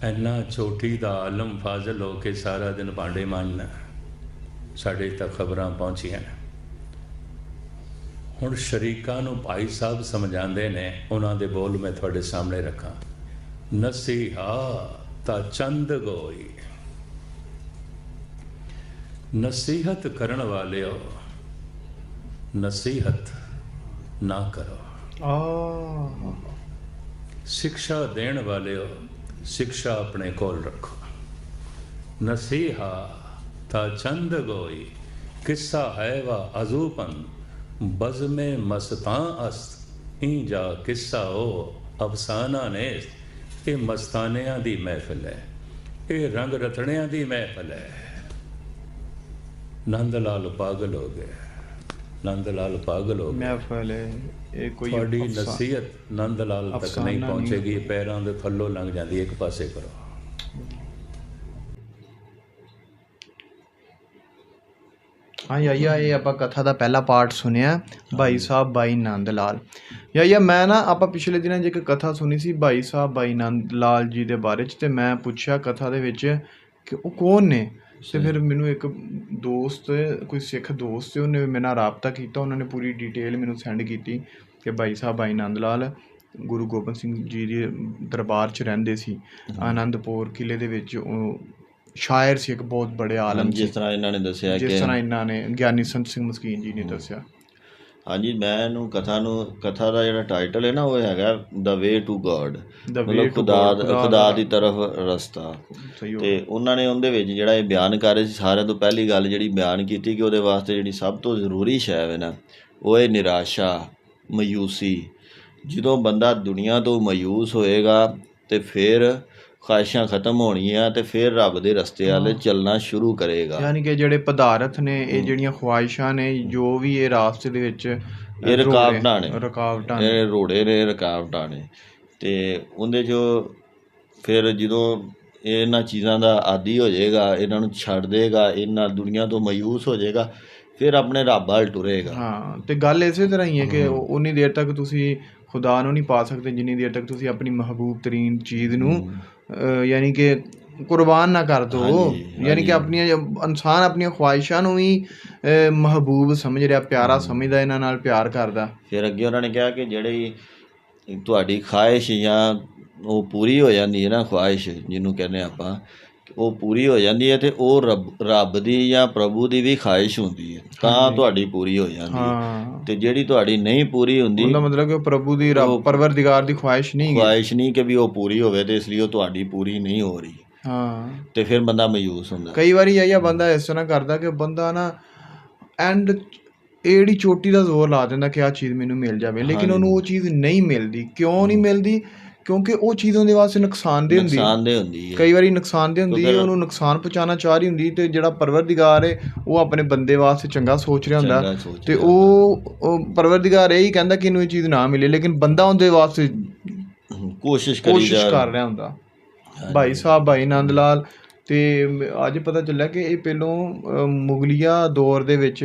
[SPEAKER 3] ਇੰਨਾ ਛੋਟੀ ਦਾ ਆਲਮ ਫਾਜ਼ਲ ਹੋ ਕੇ ਸਾਰਾ ਦਿਨ ਭਾਂਡੇ ਮਾਂਜਣਾ, ਸਾਡੇ ਤੱਕ ਖਬਰਾਂ ਪਹੁੰਚੀਆਂ। ਹੁਣ ਸ਼ਰੀਕਾਂ ਨੂੰ ਭਾਈ ਸਾਹਿਬ ਸਮਝਾਉਂਦੇ ਨੇ ਉਹਨਾਂ ਦੇ ਬੋਲ ਮੈਂ ਤੁਹਾਡੇ ਸਾਹਮਣੇ ਰੱਖਾਂ। ਨਸੀਹਾ ਤਾਂ ਚੰਦ ਗੋਈ। ਨਸੀਹਤ ਕਰਨ ਵਾਲਿਓ ਨਸੀਹਤ ਨਾ ਕਰੋ।
[SPEAKER 1] ਆ।
[SPEAKER 3] ਸਿੱਖਿਆ ਦੇਣ ਵਾਲਿਓ ਸਿੱਖਿਆ ਆਪਣੇ ਕੋਲ ਰੱਖੋ। ਨਸੀਹਾ ਤਾਂ ਚੰਦ ਗੋਈ ਕਿੱਸਾ ਹੈ ਵਾ ਅਜ਼ੂਪਨ ਬਜ਼ਮੇ ਮਸਤਾਂ ਅਸਤ ਇਂ ਜਾ ਕਿੱਸਾ ਉਹ ਅਫਸਾਨਾ ਨੇ ਇਹ ਮਸਤਾਨਿਆਂ ਦੀ ਮਹਿਫਿਲ ਹੈ ਇਹ ਰੰਗ ਰਤਣਿਆਂ ਦੀ ਮਹਿਫਿਲ ਹੈ। ਨੰਦ ਲਾਲ ਪਾਗਲ ਹੋ ਗਿਆ ਨੰਦ ਲਾਲ ਪਾਗਲ ਹੋ ਗਿਆ।
[SPEAKER 1] ਮਹਿਫਲ ਹੈ ਇਹ ਕੋਈ
[SPEAKER 3] ਤੁਹਾਡੀ ਨਸੀਹਤ ਨੰਦ ਲਾਲ ਤੱਕ ਨਹੀਂ ਪਹੁੰਚੇਗੀ ਪੈਰਾਂ ਦੇ ਥੱਲੋਂ ਲੰਘ ਜਾਂਦੀ ਹੈ, ਇੱਕ ਪਾਸੇ ਕਰੋ।
[SPEAKER 1] ਹਾਂ ਯਾਇਆ ਇਹ ਆਪਾਂ ਕਥਾ ਦਾ ਪਹਿਲਾ ਪਾਰਟ ਸੁਣਿਆ ਭਾਈ ਸਾਹਿਬ ਬਾਈ ਨੰਦ ਲਾਲ। ਯਾਇਆ ਮੈਂ ਨਾ ਆਪਾਂ ਪਿਛਲੇ ਦਿਨਾਂ 'ਚ ਇੱਕ ਕਥਾ ਸੁਣੀ ਸੀ ਭਾਈ ਸਾਹਿਬ ਬਾਈ ਨੰਦ ਲਾਲ ਜੀ ਦੇ ਬਾਰੇ 'ਚ ਤੇ ਮੈਂ ਪੁੱਛਿਆ ਕਥਾ ਦੇ ਵਿੱਚ ਕਿ ਉਹ ਕੌਣ ਨੇ? ਤੇ ਫਿਰ ਮੈਨੂੰ ਇੱਕ ਦੋਸਤ ਕੋਈ ਸਿੱਖ ਦੋਸਤ ਸੀ ਉਹਨੇ ਮੇਰੇ ਨਾਲ ਰਾਬਤਾ ਕੀਤਾ ਉਹਨਾਂ ਨੇ ਪੂਰੀ ਡਿਟੇਲ ਮੈਨੂੰ ਸੈਂਡ ਕੀਤੀ ਕਿ ਭਾਈ ਸਾਹਿਬ ਬਾਈ ਨੰਦ ਲਾਲ ਗੁਰੂ ਗੋਬਿੰਦ ਸਿੰਘ ਜੀ ਦੇ ਦਰਬਾਰ 'ਚ ਰਹਿੰਦੇ ਸੀ। ਆਨੰਦਪੁਰ ਕਿਲੇ ਦੇ ਵਿੱਚ ਉਹ ਸ਼ਾਇਰ ਸੀ ਇੱਕ ਬਹੁਤ ਬੜੇ ਆਲਮ
[SPEAKER 2] ਜਿਸ ਤਰ੍ਹਾਂ ਇਹਨਾਂ ਨੇ ਦੱਸਿਆ
[SPEAKER 1] ਜਿਸ
[SPEAKER 2] ਕਿ
[SPEAKER 1] ਤਰ੍ਹਾਂ ਇਹਨਾਂ ਨੇ ਗਿਆਨੀ ਸੰਤ ਸਿੰਘ ਮਸਕੀਨ ਜੀ ਨੇ ਦੱਸਿਆ।
[SPEAKER 2] ਹਾਂਜੀ ਮੈਂ ਇਹਨੂੰ ਕਥਾ ਨੂੰ ਕਥਾ ਦਾ ਜਿਹੜਾ ਟਾਈਟਲ ਹੈ ਨਾ ਉਹ ਹੈਗਾ ਦ ਵੇ ਟੂ ਗੋਡ ਮਤਲਬ ਖੁਦਾ
[SPEAKER 1] ਖੁਦਾ ਦਾ-
[SPEAKER 2] ਤਰਫ ਰਸਤਾ। ਤੇ ਉਹਨਾਂ ਨੇ ਉਹਦੇ ਵਿੱਚ ਜਿਹੜਾ ਇਹ ਬਿਆਨ ਕਰ ਰਹੇ ਸੀ ਸਾਰਿਆਂ ਤੋਂ ਪਹਿਲੀ ਗੱਲ ਜਿਹੜੀ ਬਿਆਨ ਕੀਤੀ ਕਿ ਉਹਦੇ ਵਾਸਤੇ ਜਿਹੜੀ ਸਭ ਤੋਂ ਜ਼ਰੂਰੀ ਸ਼ੈ ਹੈ ਨਾ ਉਹ ਹੈ ਨਿਰਾਸ਼ਾ ਮਾਯੂਸੀ। ਜਦੋਂ ਬੰਦਾ ਦੁਨੀਆ ਤੋਂ ਮਾਯੂਸ ਹੋਏਗਾ ਤੇ ਫਿਰ ਖਾਹਿਸ਼ਾਂ ਖਤਮ ਹੋਣੀਆਂ ਤੇ ਫਿਰ ਰੱਬ ਦੇ ਰਸਤੇ ਵੱਲ ਚੱਲਣਾ ਸ਼ੁਰੂ ਕਰੇਗਾ।
[SPEAKER 1] ਯਾਨੀ ਕਿ ਜਿਹੜੇ ਪਦਾਰਥ ਨੇ ਇਹ ਜਿਹੜੀਆਂ ਖੁਆਇਸ਼ਾਂ ਨੇ ਜੋ ਵੀ ਇਹ ਰਾਸਤੇ ਦੇ ਵਿੱਚ
[SPEAKER 2] ਇਹ ਰੁਕਾਵਟਾਂ ਨੇ।
[SPEAKER 1] ਰੁਕਾਵਟਾਂ ਨੇ।
[SPEAKER 2] ਇਹ ਰੋੜੇ ਨੇ ਰੁਕਾਵਟਾਂ ਨੇ। ਤੇ ਉਹਦੇ ਚੋਂ ਫਿਰ ਜਦੋਂ ਇਹ ਇਹਨਾਂ ਚੀਜ਼ਾਂ ਦਾ ਆਦੀ ਹੋ ਜਾਏਗਾ ਇਹਨਾਂ ਨੂੰ ਛੱਡ ਦੇਗਾ ਇਹਨਾਂ ਦੁਨੀਆ ਤੋਂ ਮਾਯੂਸ ਹੋ ਜਾਏਗਾ ਫਿਰ ਆਪਣੇ ਰੱਬ ਵੱਲ ਟੁਰੇਗਾ।
[SPEAKER 1] ਹਾਂ ਤੇ ਗੱਲ ਇਸੇ ਤਰ੍ਹਾਂ ਹੀ ਹੈ ਕਿ ਉਨੀ ਦੇਰ ਤੱਕ ਤੁਸੀਂ ਖੁਦਾ ਨੂੰ ਨਹੀਂ ਪਾ ਸਕਦੇ ਜਿੰਨੀ ਦੇਰ ਤੱਕ ਤੁਸੀਂ ਆਪਣੀ ਮਹਬੂਬ ਤਰੀਨ ਚੀਜ਼ ਨੂੰ ਯਾਨੀ ਕਿ ਕੁਰਬਾਨ ਨਾ ਕਰ ਦੋ। ਯਾਨੀ ਕਿ ਆਪਣੀਆਂ ਇਨਸਾਨ ਆਪਣੀਆਂ ਖੁਆਇਸ਼ਾਂ ਨੂੰ ਵੀ ਮਹਬੂਬ ਸਮਝ ਰਿਹਾ ਪਿਆਰਾ ਸਮਝਦਾ ਇਹਨਾਂ ਨਾਲ ਪਿਆਰ ਕਰਦਾ।
[SPEAKER 2] ਫਿਰ ਅੱਗੇ ਉਹਨਾਂ ਨੇ ਕਿਹਾ ਕਿ ਜਿਹੜੀ ਤੁਹਾਡੀ ਖਾਹਿਸ਼ ਜਾਂ ਉਹ ਪੂਰੀ ਹੋ ਜਾਂਦੀ ਹੈ ਨਾ ਖਾਹਿਸ਼ ਜਿਹਨੂੰ ਕਹਿੰਦੇ ਆਪਾਂ ਉਹ ਪੂਰੀ ਹੋ ਜਾਂਦੀ ਹੈ ਤੇ ਉਹ ਰੱਬ ਰੱਬ ਦੀ ਜਾਂ ਪ੍ਰਭੂ ਦੀ ਵੀ ਖਾਹਿਸ਼ ਹੁੰਦੀ ਹੈ। ਤਾਂ ਤੁਹਾਡੀ ਪੂਰੀ ਹੋ ਜਾਂਦੀ ਹੈ। ਤੇ ਜਿਹੜੀ ਤੁਹਾਡੀ ਨਹੀਂ ਪੂਰੀ ਹੁੰਦੀ
[SPEAKER 1] ਉਹਦਾ ਮਤਲਬ ਕਿ ਉਹ ਪ੍ਰਭੂ ਦੀ ਰੱਬ ਪਰਵਰਦਿਗਾਰ ਦੀ ਖੁਆਇਸ਼ ਨਹੀਂ
[SPEAKER 2] ਖੁਆਇਸ਼ ਨਹੀਂ ਕਿ ਵੀ ਉਹ ਪੂਰੀ ਹੋਵੇ ਤੇ ਇਸ ਲਈ ਉਹ ਤੁਹਾਡੀ ਪੂਰੀ ਨਹੀਂ ਹੋ ਰਹੀ।
[SPEAKER 1] ਹਾਂ।
[SPEAKER 2] ਤੇ ਫਿਰ ਬੰਦਾ ਮਾਯੂਸ ਹੁੰਦਾ
[SPEAKER 1] ਕਈ ਵਾਰੀ ਇਹ ਬੰਦਾ ਇਸ ਤਰ੍ਹਾਂ ਕਰਦਾ ਕਿ ਬੰਦਾ ਨਾ ਐਂਡ ਇਹ ਜਿਹੜੀ ਚੋਟੀ ਦਾ ਜ਼ੋਰ ਲਾ ਦਿੰਦਾ ਕਿ ਆ ਚੀਜ਼ ਮੈਨੂੰ ਮਿਲ ਜਾਵੇ। ਲੇਕਿਨ ਉਹਨੂੰ ਉਹ ਚੀਜ਼ ਨਹੀਂ ਮਿਲਦੀ। ਕਿਉਂ ਨਹੀਂ ਮਿਲਦੀ? ਕਿਉਂਕਿ ਉਹ ਚੀਜ਼ ਉਹਦੇ ਵਾਸਤੇ ਨੁਕਸਾਨਦੇਹ ਹੁੰਦੀ ਹੈ।
[SPEAKER 2] ਨੁਕਸਾਨਦੇਹ ਹੁੰਦੀ ਹੈ।
[SPEAKER 1] ਕਈ ਵਾਰੀ ਨੁਕਸਾਨਦੇਹ ਹੁੰਦੀ ਹੈ ਉਹਨੂੰ ਨੁਕਸਾਨ ਪਹੁੰਚਾਉਣਾ ਚਾਹ ਰਹੀ ਹੁੰਦੀ ਤੇ ਜਿਹੜਾ ਪਰਵਰਦਿਗਾਰ ਹੈ ਉਹ ਆਪਣੇ ਬੰਦੇ ਵਾਸਤੇ ਚੰਗਾ ਸੋਚ ਰਿਹਾ ਹੁੰਦਾ। ਤੇ ਉਹ ਪਰਵਰਦਿਗਾਰ ਇਹ ਹੀ ਕਹਿੰਦਾ ਕਿ ਇਹਨੂੰ ਇਹ ਚੀਜ਼ ਨਾ ਮਿਲੇ ਲੇਕਿਨ ਬੰਦਾ ਉਹਦੇ ਵਾਸਤੇ
[SPEAKER 2] ਕੋਸ਼ਿਸ਼ ਕਰੀ
[SPEAKER 1] ਕੋਸ਼ਿਸ਼
[SPEAKER 2] ਜਾ
[SPEAKER 1] ਕਰ ਰਿਹਾ ਹੁੰਦਾ। ਭਾਈ ਸਾਹਿਬ ਭਾਈ ਨੰਦ ਲਾਲ ਤੇ ਮ- ਅੱਜ ਪਤਾ ਚੱਲਿਆ ਕਿ ਇਹ ਪਹਿਲੋਂ ਮੁਗਲੀਆ ਦੌਰ ਦੇ ਵਿੱਚ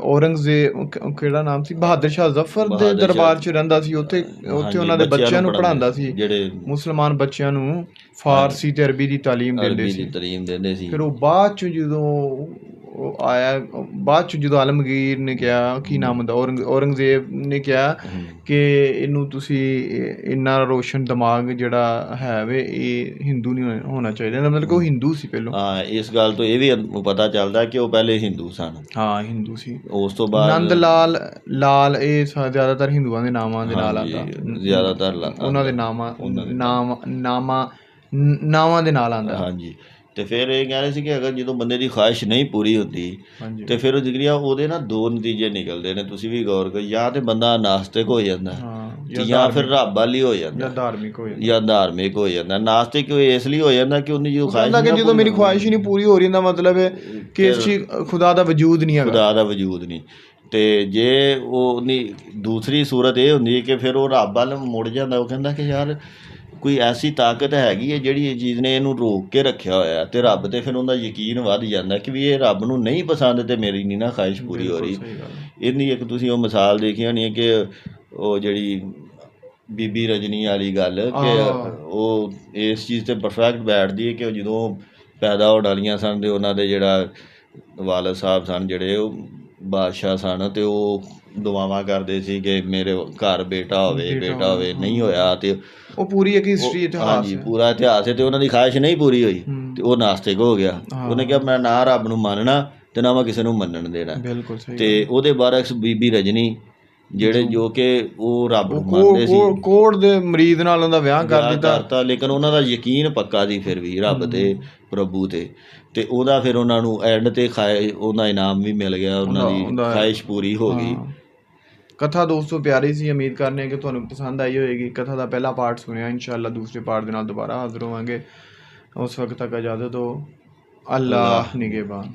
[SPEAKER 1] ਔਰੰਗਜ਼ੇਬ ਕਿਹੜਾ ਨਾਮ ਸੀ? ਬਹਾਦਰ ਸ਼ਾਹ ਜ਼ਫਰ ਦੇ। ਦਰਬਾਰ 'ਚ ਰਹਿੰਦਾ ਸੀ ਉੱਥੇ ਉੱਥੇ ਉਹਨਾਂ ਦੇ ਬੱਚਿਆਂ ਨੂੰ ਪੜ੍ਹਾਉਂਦਾ ਸੀ
[SPEAKER 2] ਜਿਹੜੇ
[SPEAKER 1] ਮੁਸਲਮਾਨ ਬੱਚਿਆਂ ਨੂੰ ਫਾਰਸੀ ਤੇ ਅਰਬੀ ਦੀ ਤਾਲੀਮ ਦਿੰਦੇ
[SPEAKER 2] ਅਰਬੀ
[SPEAKER 1] ਸੀ।
[SPEAKER 2] ਦੀ ਤਾਲੀਮ ਦਿੰਦੇ ਸੀ।
[SPEAKER 1] ਫਿਰ ਉਹ ਬਾਅਦ ਚ ਜਦੋਂ ਉਹ ਆਇਆ ਬਾਅਦ ਚ ਜਦੋਂ ਆਲਮਗੀਰ ਨੇ ਕਿਹਾ ਕੀ ਨਾਮ ਹੁੰਦਾ ਔਰੰਗ ਔਰੰਗਜ਼ੇਬ ਨੇ ਕਿਹਾ। ਕਿ ਇਹਨੂੰ ਤੁਸੀਂ ਇੰਨਾ ਰੋਸ਼ਨ ਦਿਮਾਗ ਜਿਹੜਾ ਹੈ ਵੇ ਇਹ ਹਿੰਦੂ ਨਹੀਂ ਹੋਣਾ- ਚਾਹੀਦਾ। ਮਤਲਬ ਕਿ ਉਹ ਹਿੰਦੂ ਸੀ ਪਹਿਲੋਂ।
[SPEAKER 2] ਹਾਂ ਇਸ ਗੱਲ ਤੋਂ ਇਹ ਵੀ ਪਤਾ ਚੱਲਦਾ ਕਿ ਉਹ ਪਹਿਲੇ ਹਿੰਦੂ ਸਨ।
[SPEAKER 1] ਹਾਂ ਹਿੰਦੂ ਸੀ।
[SPEAKER 2] ਉਸ ਤੋਂ ਬਾਅਦ
[SPEAKER 1] ਨੰਦ ਲਾਲ ਲਾਲ ਇਹ ਜ਼ਿਆਦਾਤਰ ਹਿੰਦੂਆਂ ਦੇ ਨਾਮਾਂ ਦੇ ਨਾਲ ਆਉਂਦਾ।
[SPEAKER 2] ਜ਼ਿਆਦਾਤਰ
[SPEAKER 1] ਉਹਨਾਂ ਦੇ ਨਾਮਾਂ ਨਾਮ ਨਾਮਾਂ ਨਾਵਾਂ ਦੇ ਨਾਲ ਆਉਂਦਾ।
[SPEAKER 2] ਹਾਂਜੀ। ਤੇ ਫਿਰ ਇਹ ਕਹਿ ਰਹੇ ਸੀ ਕਿ ਅਗਰ ਜਦੋਂ ਬੰਦੇ ਦੀ ਖੁਆਇਸ਼ ਨਹੀਂ ਪੂਰੀ ਹੁੰਦੀ ਤੇ ਫਿਰ ਉਹ ਜਿਗਰੀਆ ਉਹਦੇ ਨਾ ਦੋ ਨਤੀਜੇ ਨਿਕਲਦੇ ਨੇ ਤੁਸੀਂ ਵੀ ਗੌਰ ਕਰੋ ਜਾਂ ਤੇ ਬੰਦਾ ਨਾਸਤਿਕ ਹੋ ਜਾਂਦਾ
[SPEAKER 1] ਹਾਂ
[SPEAKER 2] ਜਾਂ ਫਿਰ ਰੱਬ ਵਾਲੀ ਹੋ ਜਾਂਦਾ
[SPEAKER 1] ਜਾਂ ਧਾਰਮਿਕ ਹੋ ਜਾਂਦਾ।
[SPEAKER 2] ਜਾਂ ਧਾਰਮਿਕ ਹੋ ਜਾਂਦਾ। ਨਾਸਤਿਕ ਇਸ ਲਈ ਹੋ ਜਾਂਦਾ ਕਿ ਉਹਦੀ
[SPEAKER 1] ਕਹਿੰਦਾ ਕਿ
[SPEAKER 2] ਨਾ
[SPEAKER 1] ਜਦੋਂ ਮੇਰੀ ਖੁਆਇਸ਼ ਹੀ ਨਹੀਂ ਪੂਰੀ ਹੋ ਰਹੀ ਇਹਦਾ ਮਤਲਬ ਹੈ ਕਿ ਇਸ ਚੀਜ਼ ਖੁਦਾ ਦਾ ਵਜੂਦ ਨਹੀਂ ਹੈਗਾ।
[SPEAKER 2] ਖੁਦਾ ਦਾ ਵਜੂਦ ਨਹੀਂ। ਤੇ ਜੇ ਉਹ ਉਹਦੀ ਦੂਸਰੀ ਸੂਰਤ ਇਹ ਹੁੰਦੀ ਹੈ ਕਿ ਫਿਰ ਉਹ ਰੱਬ ਵੱਲ ਮੁੜ ਜਾਂਦਾ ਉਹ ਕਹਿੰਦਾ ਕਿ ਯਾਰ ਕੋਈ ਐਸੀ ਤਾਕਤ ਹੈਗੀ ਹੈ ਜਿਹੜੀ ਇਹ ਚੀਜ਼ ਨੇ ਇਹਨੂੰ ਰੋਕ ਕੇ ਰੱਖਿਆ ਹੋਇਆ ਤੇ ਰੱਬ ਤੇ ਫਿਰ ਉਹਦਾ ਯਕੀਨ ਵੱਧ ਜਾਂਦਾ ਕਿ ਵੀ ਇਹ ਰੱਬ ਨੂੰ ਨਹੀਂ ਪਸੰਦ ਤੇ ਮੇਰੀ ਨਹੀਂ ਨਾ ਖਾਹਿਸ਼ ਪੂਰੀ ਹੋ ਰਹੀ। ਇਹਦੀ ਇੱਕ ਤੁਸੀਂ ਉਹ ਮਿਸਾਲ ਦੇਖੀ ਹੋਣੀ ਹੈ ਕਿ ਉਹ ਜਿਹੜੀ ਬੀਬੀ ਰਜਨੀ ਵਾਲੀ ਗੱਲ ਕਿ। ਉਹ ਇਸ ਚੀਜ਼ ਤੇ ਪਰਫੈਕਟ ਬੈਠਦੀ ਹੈ ਕਿ ਜਦੋਂ ਪੈਦਾ ਹੋਣ ਵਾਲੀਆਂ ਸਨ ਤੇ ਉਹਨਾਂ ਦੇ ਜਿਹੜਾ ਵਾਲਦ ਸਾਹਿਬ ਸਨ ਜਿਹੜੇ ਉਹ ਬਾਦਸ਼ਾਹ ਸਨ ਤੇ ਉਹ ਦੁਆਵਾਂ ਕਰਦੇ ਸੀ ਕਿ ਮੇਰੇ ਘਰ ਬੇਟਾ ਹੋਵੇ
[SPEAKER 1] ਬੇਟਾ
[SPEAKER 2] ਹੋਵੇ ਨਹੀਂ ਹੋਇਆ ਤੇ
[SPEAKER 1] ਉਹ ਪੂਰੀ ਇੱਕ ਹਿਸਟਰੀ ਇਤਿਹਾਸ
[SPEAKER 2] ਹਾਂਜੀ ਪੂਰਾ ਇਤਿਹਾਸ ਹੈ ਤੇ ਉਹਨਾਂ ਦੀ ਖਾਹਿਸ਼ ਨਹੀਂ ਪੂਰੀ ਹੋਈ। ਤੇ ਉਹ ਨਾਸਤਿਕ ਹੋ ਗਿਆ। ਉਹਨੇ ਕਿਹਾ ਮੈਂ ਨਾ ਰੱਬ ਨੂੰ ਮੰਨਣਾ ਤੇ ਨਾ ਮੈਂ ਕਿਸੇ ਨੂੰ ਮੰਨਣ ਦੇਣਾ।
[SPEAKER 1] ਬਿਲਕੁਲ ਸਹੀ
[SPEAKER 2] ਤੇ ਉਹਦੇ ਬਾਰਕਸ ਬੀਬੀ ਰਜਨੀ ਜਿਹੜੇ ਜੋ ਕਿ ਉਹ ਰੱਬ ਨੂੰ ਮੰਨਦੇ ਸੀ।
[SPEAKER 1] ਕੋ- ਕੋੜ ਦੇ ਮਰੀਦ ਨਾਲ ਉਹਦਾ ਵਿਆਹ ਕਰ ਦਿੱਤਾ।
[SPEAKER 2] ਲੇਕਿਨ ਉਹਨਾਂ ਦਾ ਯਕੀਨ ਪੱਕਾ ਸੀ ਫਿਰ ਵੀ ਰੱਬ ਤੇ ਪ੍ਰਭੂ ਤੇ। ਤੇ ਉਹਦਾ ਫਿਰ ਉਹਨਾਂ ਨੂੰ ਐਂਡ ਤੇ ਖਾਏ ਉਹਦਾ ਇਨਾਮ ਵੀ ਮਿਲ ਗਿਆ ਉਹਨਾਂ ਦੀ ਖਾਹਿਸ਼ ਪੂਰੀ ਹੋ। ਗਈ।
[SPEAKER 1] ਕਥਾ ਦੋਸਤੋ ਪਿਆਰੀ ਸੀ ਉਮੀਦ ਕਰਨੇ ਕਿ ਤੁਹਾਨੂੰ ਪਸੰਦ ਆਈ ਹੋਏਗੀ ਕਥਾ ਦਾ ਪਹਿਲਾ ਪਾਰਟ ਸੁਣਿਆ ਇਨਸ਼ਾਅੱਲਾ ਦੂਸਰੇ ਪਾਰਟ ਦੇ ਨਾਲ ਦੁਬਾਰਾ ਹਾਜ਼ਰ ਹੋਵਾਂਗੇ ਉਸ ਵਕਤ ਤੱਕ ਇਜਾਜ਼ਤ ਦਿਓ ਅੱਲਾਹ ਨਿਗਹਿਬਾਨ